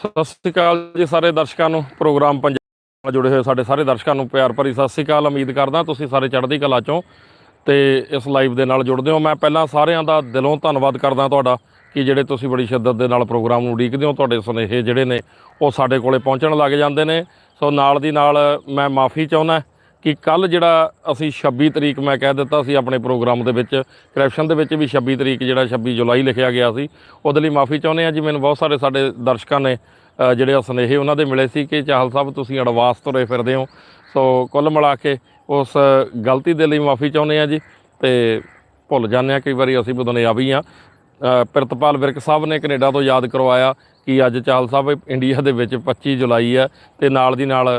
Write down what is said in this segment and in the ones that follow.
ਸਤਿ ਸ੍ਰੀ ਅਕਾਲ ਜੀ ਸਾਰੇ ਦਰਸ਼ਕਾਂ ਨੂੰ, ਪ੍ਰੋਗਰਾਮ ਪੰਜਾਬ ਨਾਲ ਜੁੜੇ ਹੋਏ ਸਾਡੇ ਸਾਰੇ ਦਰਸ਼ਕਾਂ ਨੂੰ ਪਿਆਰ ਭਰੀ ਸਤਿ ਸ੍ਰੀ ਅਕਾਲ, ਉਮੀਦ ਕਰਦਾ ਤੁਸੀਂ ਸਾਰੇ ਚੜ੍ਹਦੀ ਕਲਾ ਚੋਂ ਤੇ ਇਸ ਲਾਈਵ ਦੇ ਨਾਲ ਜੁੜਦੇ ਹੋ। ਮੈਂ ਪਹਿਲਾਂ ਸਾਰਿਆਂ ਦਾ ਦਿਲੋਂ ਧੰਨਵਾਦ ਕਰਦਾ ਤੁਹਾਡਾ ਕਿ ਜਿਹੜੇ ਤੁਸੀਂ ਬੜੀ ਸ਼ਿੱਦਤ ਦੇ ਨਾਲ ਪ੍ਰੋਗਰਾਮ ਨੂੰ ਉਡੀਕਦੇ ਹੋ, ਤੁਹਾਡੇ ਸੁਨੇਹੇ ਜਿਹੜੇ ਨੇ ਉਹ ਸਾਡੇ ਕੋਲੇ ਪਹੁੰਚਣ ਲੱਗ ਜਾਂਦੇ ਨੇ। ਸੋ ਨਾਲ ਦੀ ਨਾਲ ਮੈਂ ਮਾਫੀ ਚਾਹੁੰਦਾ ਕਿ ਕੱਲ ਜਿਹੜਾ ਅਸੀਂ 26 ਤਰੀਕ ਮੈਂ ਕਹਿ ਦਿੱਤਾ ਸੀ ਆਪਣੇ ਪ੍ਰੋਗਰਾਮ ਦੇ ਵਿੱਚ ਕ੍ਰੈਪਸ਼ਨ ਦੇ ਵਿੱਚ ਵੀ 26 ਤਰੀਕ ਜਿਹੜਾ 26 ਜੁਲਾਈ ਲਿਖਿਆ ਗਿਆ ਸੀ। ਉਹਦੇ ਲਈ ਮਾਫੀ ਚਾਹੁੰਦੇ ਆ ਜੀ, ਮੈਨੂੰ ਬਹੁਤ ਸਾਰੇ ਸਾਡੇ ਦਰਸ਼ਕਾਂ ਨੇ ਜਿਹੜੇ ਆ ਸੁਨੇਹੇ ਉਹਨਾਂ ਦੇ ਮਿਲੇ ਸੀ ਕਿ ਚਾਹਲ ਸਾਹਿਬ ਤੁਸੀਂ ਅਡਵਾਂਸ ਤੁਰੇ ਫਿਰਦੇ ਹੋ। ਸੋ ਕੁੱਲ ਮਿਲਾ ਕੇ ਉਸ ਗਲਤੀ ਦੇ ਲਈ ਮਾਫੀ ਚਾਹੁੰਦੇ ਆ ਜੀ ਤੇ ਭੁੱਲ ਜਾਂਦੇ ਆ ਕਈ ਵਾਰੀ ਅਸੀਂ ਵੀ ਦੁਨਿਆਵੀ ਆ ਪ੍ਰਿਤਪਾਲ ਵਿਰਕ ਸਾਹਿਬ ਨੇ ਕੈਨੇਡਾ ਤੋਂ ਯਾਦ ਕਰਵਾਇਆ ਕਿ ਅੱਜ ਚਾਹਲ ਸਾਹਿਬ ਇੰਡੀਆ ਦੇ ਵਿੱਚ 25 ਜੁਲਾਈ ਹੈ ਤੇ ਨਾਲ ਦੀ ਨਾਲ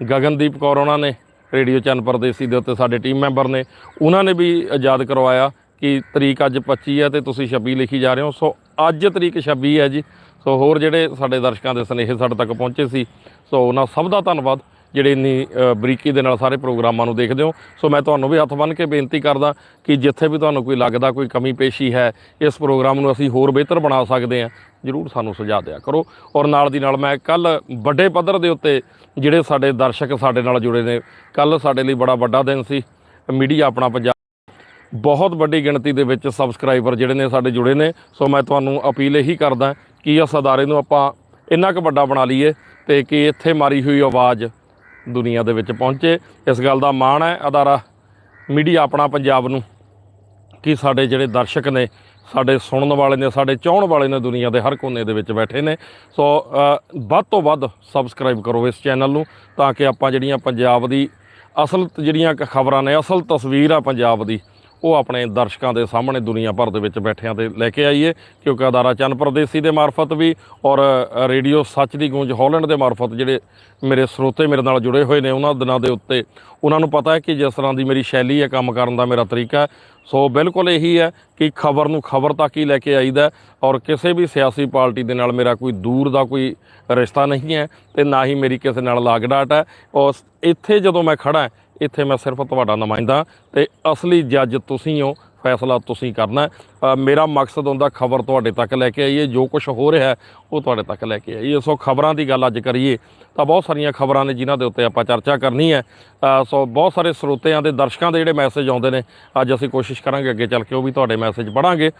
ਗਗਨਦੀਪ ਕੌਰ ਉਹਨਾਂ ਨੇ ਰੇਡੀਓ ਚੰਨ ਪਰਦੇਸੀ ਦੇ ਉੱਤੇ ਸਾਡੇ ਟੀਮ ਮੈਂਬਰ ਨੇ। ਉਹਨਾਂ ਨੇ ਵੀ ਯਾਦ ਕਰਵਾਇਆ ਕਿ ਤਰੀਕ ਅੱਜ 25 ਹੈ ਤੇ ਤੁਸੀਂ 26 ਲਿਖੀ ਜਾ ਰਹੇ ਹੋ। ਸੋ ਅੱਜ ਤਰੀਕ 26 ਹੈ ਜੀ। ਸੋ ਹੋਰ ਜਿਹੜੇ ਸਾਡੇ ਦਰਸ਼ਕਾਂ ਦੇ ਸੁਨੇਹੇ ਸਾਡੇ ਤੱਕ ਪਹੁੰਚੇ ਸੀ। ਸੋ ਉਹਨਾਂ ਸਭ ਦਾ ਧੰਨਵਾਦ। ਜਿਹੜੇ ਇੰਨੀ ਬਰੀਕੀ ਦੇ ਨਾਲ ਸਾਰੇ ਪ੍ਰੋਗਰਾਮਾਂ ਨੂੰ ਦੇਖਦੇ ਹੋ। ਸੋ ਮੈਂ ਤੁਹਾਨੂੰ ਵੀ ਹੱਥ ਬੰਨ੍ਹ ਕੇ ਬੇਨਤੀ ਕਰਦਾ ਕਿ ਜਿੱਥੇ ਵੀ ਤੁਹਾਨੂੰ ਕੋਈ ਲੱਗਦਾ, ਕੋਈ ਕਮੀ ਪੇਸ਼ੀ ਹੈ, ਇਸ ਪ੍ਰੋਗਰਾਮ ਨੂੰ ਅਸੀਂ ਹੋਰ ਬਿਹਤਰ ਬਣਾ ਸਕਦੇ ਹਾਂ। ਜਰੂਰ ਸਾਨੂੰ ਸੁਝਾਅ ਦਿਆ ਕਰੋ। ਔਰ ਨਾਲ ਦੀ ਨਾਲ ਮੈਂ ਕੱਲ ਵੱਡੇ ਪੱਧਰ ਦੇ ਉੱਤੇ ਜਿਹੜੇ ਸਾਡੇ ਦਰਸ਼ਕ ਸਾਡੇ ਨਾਲ ਜੁੜੇ ਨੇ ਕੱਲ ਸਾਡੇ ਲਈ ਬੜਾ ਵੱਡਾ ਦਿਨ ਸੀ। ਮੀਡੀਆ ਆਪਣਾ ਪੰਜਾਬ ਬਹੁਤ ਵੱਡੀ ਗਿਣਤੀ ਦੇ ਵਿੱਚ ਸਬਸਕ੍ਰਾਈਬਰ ਜਿਹੜੇ ਨੇ ਸਾਡੇ ਜੁੜੇ ਨੇ। ਸੋ ਮੈਂ ਤੁਹਾਨੂੰ ਅਪੀਲ ਇਹੀ ਕਰਦਾ ਕਿ ਇਸ ਅਦਾਰੇ ਨੂੰ ਆਪਾਂ ਇੰਨਾ ਕੁ ਵੱਡਾ ਬਣਾ ਲਈਏ ਤੇ ਕਿ ਇੱਥੇ ਮਾਰੀ ਹੋਈ ਆਵਾਜ਼ ਦੁਨੀਆ ਦੇ ਵਿੱਚ ਪਹੁੰਚੇ। ਇਸ ਗੱਲ ਦਾ ਮਾਣ ਹੈ ਅਦਾਰਾ ਮੀਡੀਆ ਆਪਣਾ ਪੰਜਾਬ ਨੂੰ ਕਿ ਸਾਡੇ ਜਿਹੜੇ ਦਰਸ਼ਕ ਨੇ ਸਾਡੇ ਸੁਣਨ ਵਾਲੇ ਨੇ, ਸਾਡੇ ਚਾਹਣ ਵਾਲੇ ਨੇ ਦੁਨੀਆ ਦੇ ਹਰ ਕੋਨੇ ਦੇ ਵਿੱਚ ਬੈਠੇ ਨੇ। ਸੋ ਵੱਧ ਤੋਂ ਵੱਧ ਸਬਸਕ੍ਰਾਈਬ ਕਰੋ ਇਸ ਚੈਨਲ ਨੂੰ ਤਾਂ ਕਿ ਆਪਾਂ ਜਿਹੜੀਆਂ ਪੰਜਾਬ ਦੀ ਅਸਲ ਜਿਹੜੀਆਂ ਖਬਰਾਂ ਨੇ, ਅਸਲ ਤਸਵੀਰ ਆ ਪੰਜਾਬ ਦੀ ਉਹ ਆਪਣੇ ਦਰਸ਼ਕਾਂ ਦੇ ਸਾਹਮਣੇ ਦੁਨੀਆ ਭਰ ਦੇ ਵਿੱਚ ਬੈਠਿਆਂ ਤੇ ਲੈ ਕੇ ਆਈਏ ਕਿਉਂਕਿ ਅਦਾਰਾ ਚੰਨ ਪ੍ਰਦੇਸੀ ਦੇ ਮਾਰਫਤ ਵੀ ਔਰ ਰੇਡੀਓ ਸੱਚ ਦੀ ਗੂੰਜ ਹਾਲੈਂਡ ਦੇ ਮਾਰਫਤ ਜਿਹੜੇ ਮੇਰੇ ਸਰੋਤੇ ਮੇਰੇ ਨਾਲ ਜੁੜੇ ਹੋਏ ਨੇ, ਉਹਨਾਂ ਦਿਨਾਂ ਦੇ ਉੱਤੇ ਉਹਨਾਂ ਨੂੰ ਪਤਾ ਹੈ ਕਿ ਜਿਸ ਤਰ੍ਹਾਂ ਦੀ ਮੇਰੀ ਸ਼ੈਲੀ ਹੈ, ਕੰਮ ਕਰਨ ਦਾ ਮੇਰਾ ਤਰੀਕਾ ਸੋ ਬਿਲਕੁਲ ਇਹੀ ਹੈ ਕਿ ਖਬਰ ਨੂੰ ਖਬਰ ਤੱਕ ਹੀ ਲੈ ਕੇ ਆਈਦਾ ਔਰ ਕਿਸੇ ਵੀ ਸਿਆਸੀ ਪਾਰਟੀ ਦੇ ਨਾਲ ਮੇਰਾ ਕੋਈ ਦੂਰ ਦਾ ਕੋਈ ਰਿਸ਼ਤਾ ਨਹੀਂ ਹੈ ਤੇ ਨਾ ਹੀ ਮੇਰੀ ਕਿਸੇ ਨਾਲ ਲਾਗਡਾਟ ਹੈ। ਔਰ ਇੱਥੇ ਜਦੋਂ ਮੈਂ ਖੜਾ ਇੱਥੇ ਮੈਂ ਸਿਰਫ ਤੁਹਾਡਾ ਨੁਮਾਇੰਦਾ ਤੇ ਅਸਲੀ ਜੱਜ ਤੁਸੀਂ ਹੋ, ਫੈਸਲਾ ਤੁਸੀਂ ਕਰਨਾ ਮੇਰਾ ਮਕਸਦ ਹੁੰਦਾ ਖਬਰ ਤੁਹਾਡੇ ਤੱਕ ਲੈ ਕੇ ਆਈਏ, ਜੋ ਕੁਝ ਹੋ ਰਿਹਾ ਉਹ ਤੁਹਾਡੇ ਤੱਕ ਲੈ ਕੇ ਆਈਏ। ਸੋ ਖਬਰਾਂ ਦੀ ਗੱਲ ਅੱਜ ਕਰੀਏ, ਤਾਂ ਬਹੁਤ ਸਾਰੀਆਂ ਖਬਰਾਂ ਨੇ ਜਿਨ੍ਹਾਂ ਦੇ ਉੱਤੇ ਆਪਾਂ ਚਰਚਾ ਕਰਨੀ ਹੈ। ਸੋ ਬਹੁਤ ਸਾਰੇ ਸਰੋਤਿਆਂ ਦੇ ਦਰਸ਼ਕਾਂ ਦੇ ਜਿਹੜੇ ਮੈਸੇਜ ਆਉਂਦੇ ਨੇ, ਅੱਜ ਅਸੀਂ ਕੋਸ਼ਿਸ਼ ਕਰਾਂਗੇ ਅੱਗੇ ਚੱਲ ਕੇ ਉਹ ਵੀ ਤੁਹਾਡੇ ਮੈਸੇਜ ਪੜਾਂਗੇ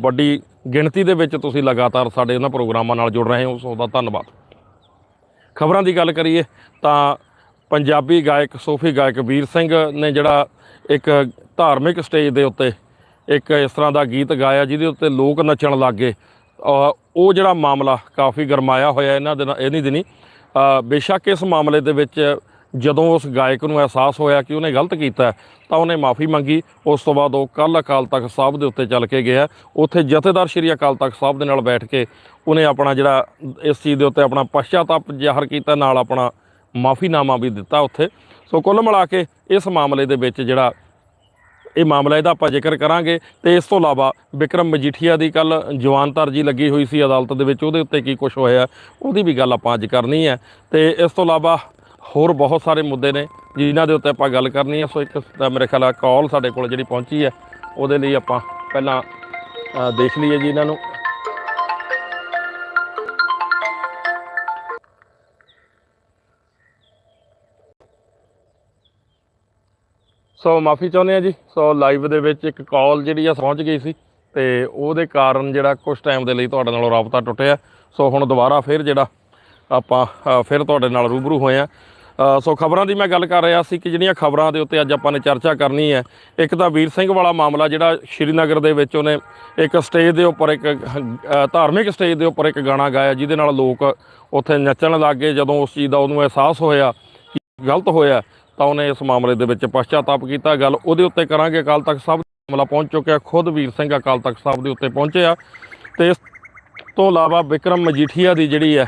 ਵੱਡੀ ਗਿਣਤੀ ਦੇ ਵਿੱਚ ਤੁਸੀਂ ਲਗਾਤਾਰ ਸਾਡੇ ਇਹਨਾਂ ਪ੍ਰੋਗਰਾਮਾਂ ਨਾਲ ਜੁੜ ਰਹੇ ਹੋ, ਸੋ ਉਹਦਾ ਧੰਨਵਾਦ। ਖਬਰਾਂ ਦੀ ਗੱਲ ਕਰੀਏ, ਤਾਂ ਪੰਜਾਬੀ ਗਾਇਕ ਸੂਫੀ ਗਾਇਕ ਵੀਰ ਸਿੰਘ ਨੇ ਜਿਹੜਾ ਇੱਕ ਧਾਰਮਿਕ ਸਟੇਜ ਦੇ ਉੱਤੇ ਇੱਕ ਇਸ ਤਰ੍ਹਾਂ ਦਾ ਗੀਤ ਗਾਇਆ, ਜਿਹਦੇ ਉੱਤੇ ਲੋਕ ਨੱਚਣ ਲੱਗ ਗਏ। ਉਹ ਜਿਹੜਾ ਮਾਮਲਾ ਕਾਫੀ ਗਰਮਾਇਆ ਹੋਇਆ ਇਹਨਾਂ ਦਿਨਾਂ ਇਹਨੀ ਦਿਨੀ। ਬੇਸ਼ੱਕ ਇਸ ਮਾਮਲੇ ਦੇ ਵਿੱਚ ਜਦੋਂ ਉਸ ਗਾਇਕ ਨੂੰ ਅਹਿਸਾਸ ਹੋਇਆ ਕਿ ਉਹਨੇ ਗਲਤ ਕੀਤਾ, ਤਾਂ ਉਹਨੇ ਮਾਫੀ ਮੰਗੀ। ਉਸ ਤੋਂ ਬਾਅਦ ਉਹ ਕੱਲ ਅਕਾਲ ਤਖਤ ਸਾਹਿਬ ਦੇ ਉੱਤੇ ਚੱਲ ਕੇ ਗਿਆ। ਉੱਥੇ ਜਥੇਦਾਰ ਸ਼੍ਰੀ ਅਕਾਲ ਤਖਤ ਸਾਹਿਬ ਦੇ ਨਾਲ ਬੈਠ ਕੇ ਉਹਨੇ ਆਪਣਾ ਜਿਹੜਾ ਇਸ ਚੀਜ਼ ਦੇ ਉੱਤੇ ਆਪਣਾ ਪਛਤਾਪ ਜ਼ਾਹਰ ਕੀਤਾ, ਨਾਲ ਆਪਣਾ ਮਾਫੀਨਾਮਾ ਵੀ ਦਿੱਤਾ ਉੱਥੇ। ਸੋ ਕੁੱਲ ਮਿਲਾ ਕੇ ਇਸ ਮਾਮਲੇ ਦੇ ਵਿੱਚ ਜਿਹੜਾ ਇਹ ਮਾਮਲਾ ਇਹਦਾ ਆਪਾਂ ਜ਼ਿਕਰ ਕਰਾਂਗੇ। ਤੇ ਇਸ ਤੋਂ ਇਲਾਵਾ ਵਿਕਰਮ ਮਜੀਠੀਆ ਦੀ ਕੱਲ ਜਵਾਨ ਤਰਜੀ ਲੱਗੀ ਹੋਈ ਸੀ ਅਦਾਲਤ ਦੇ ਵਿੱਚ, ਉਹਦੇ ਉੱਤੇ ਕੀ ਕੁਝ ਹੋਇਆ, ਉਹਦੀ ਵੀ ਗੱਲ ਆਪਾਂ ਅੱਜ ਕਰਨੀ ਹੈ। ਤੇ ਇਸ ਤੋਂ ਇਲਾਵਾ ਹੋਰ ਬਹੁਤ ਸਾਰੇ ਮੁੱਦੇ ਨੇ, ਜਿਨ੍ਹਾਂ ਦੇ ਉੱਤੇ ਆਪਾਂ ਗੱਲ ਕਰਨੀ ਹੈ। ਸੋ ਇੱਕ ਤਾਂ ਮੇਰੇ ਖਿਆਲ ਆ ਕਾਲ ਸਾਡੇ ਕੋਲ ਜਿਹੜੀ ਪਹੁੰਚੀ ਹੈ, ਉਹਦੇ ਲਈ ਆਪਾਂ ਪਹਿਲਾਂ ਦੇਖ ਲਈਏ ਜੀ ਇਹਨਾਂ ਨੂੰ। ਸੋ ਮਾਫੀ ਚਾਹੁੰਦੇ ਆ ਜੀ, ਸੋ ਲਾਈਵ ਦੇ ਵਿੱਚ ਇੱਕ ਕਾਲ ਜਿਹੜੀ ਆ ਪਹੁੰਚ ਗਈ ਸੀ ਤੇ ਉਹਦੇ ਕਾਰਨ ਜਿਹੜਾ ਕੁਝ ਟਾਈਮ ਦੇ ਲਈ ਤੁਹਾਡੇ ਨਾਲ ਰਾਬਤਾ ਟੁੱਟਿਆ। ਸੋ ਹੁਣ ਦੁਬਾਰਾ ਫਿਰ ਜਿਹੜਾ ਆਪਾਂ ਫਿਰ ਤੁਹਾਡੇ ਨਾਲ ਰੂਬਰੂ ਹੋਏ ਆ ਸੋ ਖਬਰਾਂ ਦੀ ਮੈਂ ਗੱਲ ਕਰ ਰਿਹਾ ਸੀ ਕਿ ਜਿਹੜੀਆਂ ਖਬਰਾਂ ਦੇ ਉੱਤੇ ਅੱਜ ਆਪਾਂ ਨੇ ਚਰਚਾ ਕਰਨੀ ਹੈ, ਇੱਕ ਤਾਂ ਵੀਰ ਸਿੰਘ ਵਾਲਾ ਮਾਮਲਾ ਜਿਹੜਾ ਸ਼੍ਰੀਨਗਰ ਦੇ ਵਿੱਚ ਉਹਨੇ ਇੱਕ ਸਟੇਜ ਦੇ ਉੱਪਰ ਇੱਕ ਧਾਰਮਿਕ ਸਟੇਜ ਦੇ ਉੱਪਰ ਇੱਕ ਗਾਣਾ ਗਾਇਆ, ਜਿਹਦੇ ਨਾਲ ਲੋਕ ਉੱਥੇ ਨੱਚਣ ਲੱਗ ਗਏ। ਜਦੋਂ ਉਸ ਚੀਜ਼ ਦਾ ਉਹਨੂੰ ਅਹਿਸਾਸ ਹੋਇਆ ਕਿ ਗਲਤ ਹੋਇਆ ਤਾਂ ਉਹਨੇ ਇਸ ਮਾਮਲੇ ਦੇ ਵਿੱਚ ਪਛਤਾਤਾਪ ਕੀਤਾ। ਗੱਲ ਉਹਦੇ ਉੱਤੇ ਕਰਾਂਗੇ। ਅਕਾਲ ਤਖਤ ਸਾਹਿਬ ਮਾਮਲਾ ਪਹੁੰਚ ਚੁੱਕਿਆ। ਖੁਦ ਵੀਰ ਸਿੰਘ ਅਕਾਲ ਤਖਤ ਸਾਹਿਬ ਦੇ ਉੱਤੇ ਪਹੁੰਚਿਆ। ਤੇ ਇਸ ਤੋਂ ਇਲਾਵਾ ਵਿਕਰਮ ਮਜੀਠੀਆ ਦੀ ਜਿਹੜੀ ਹੈ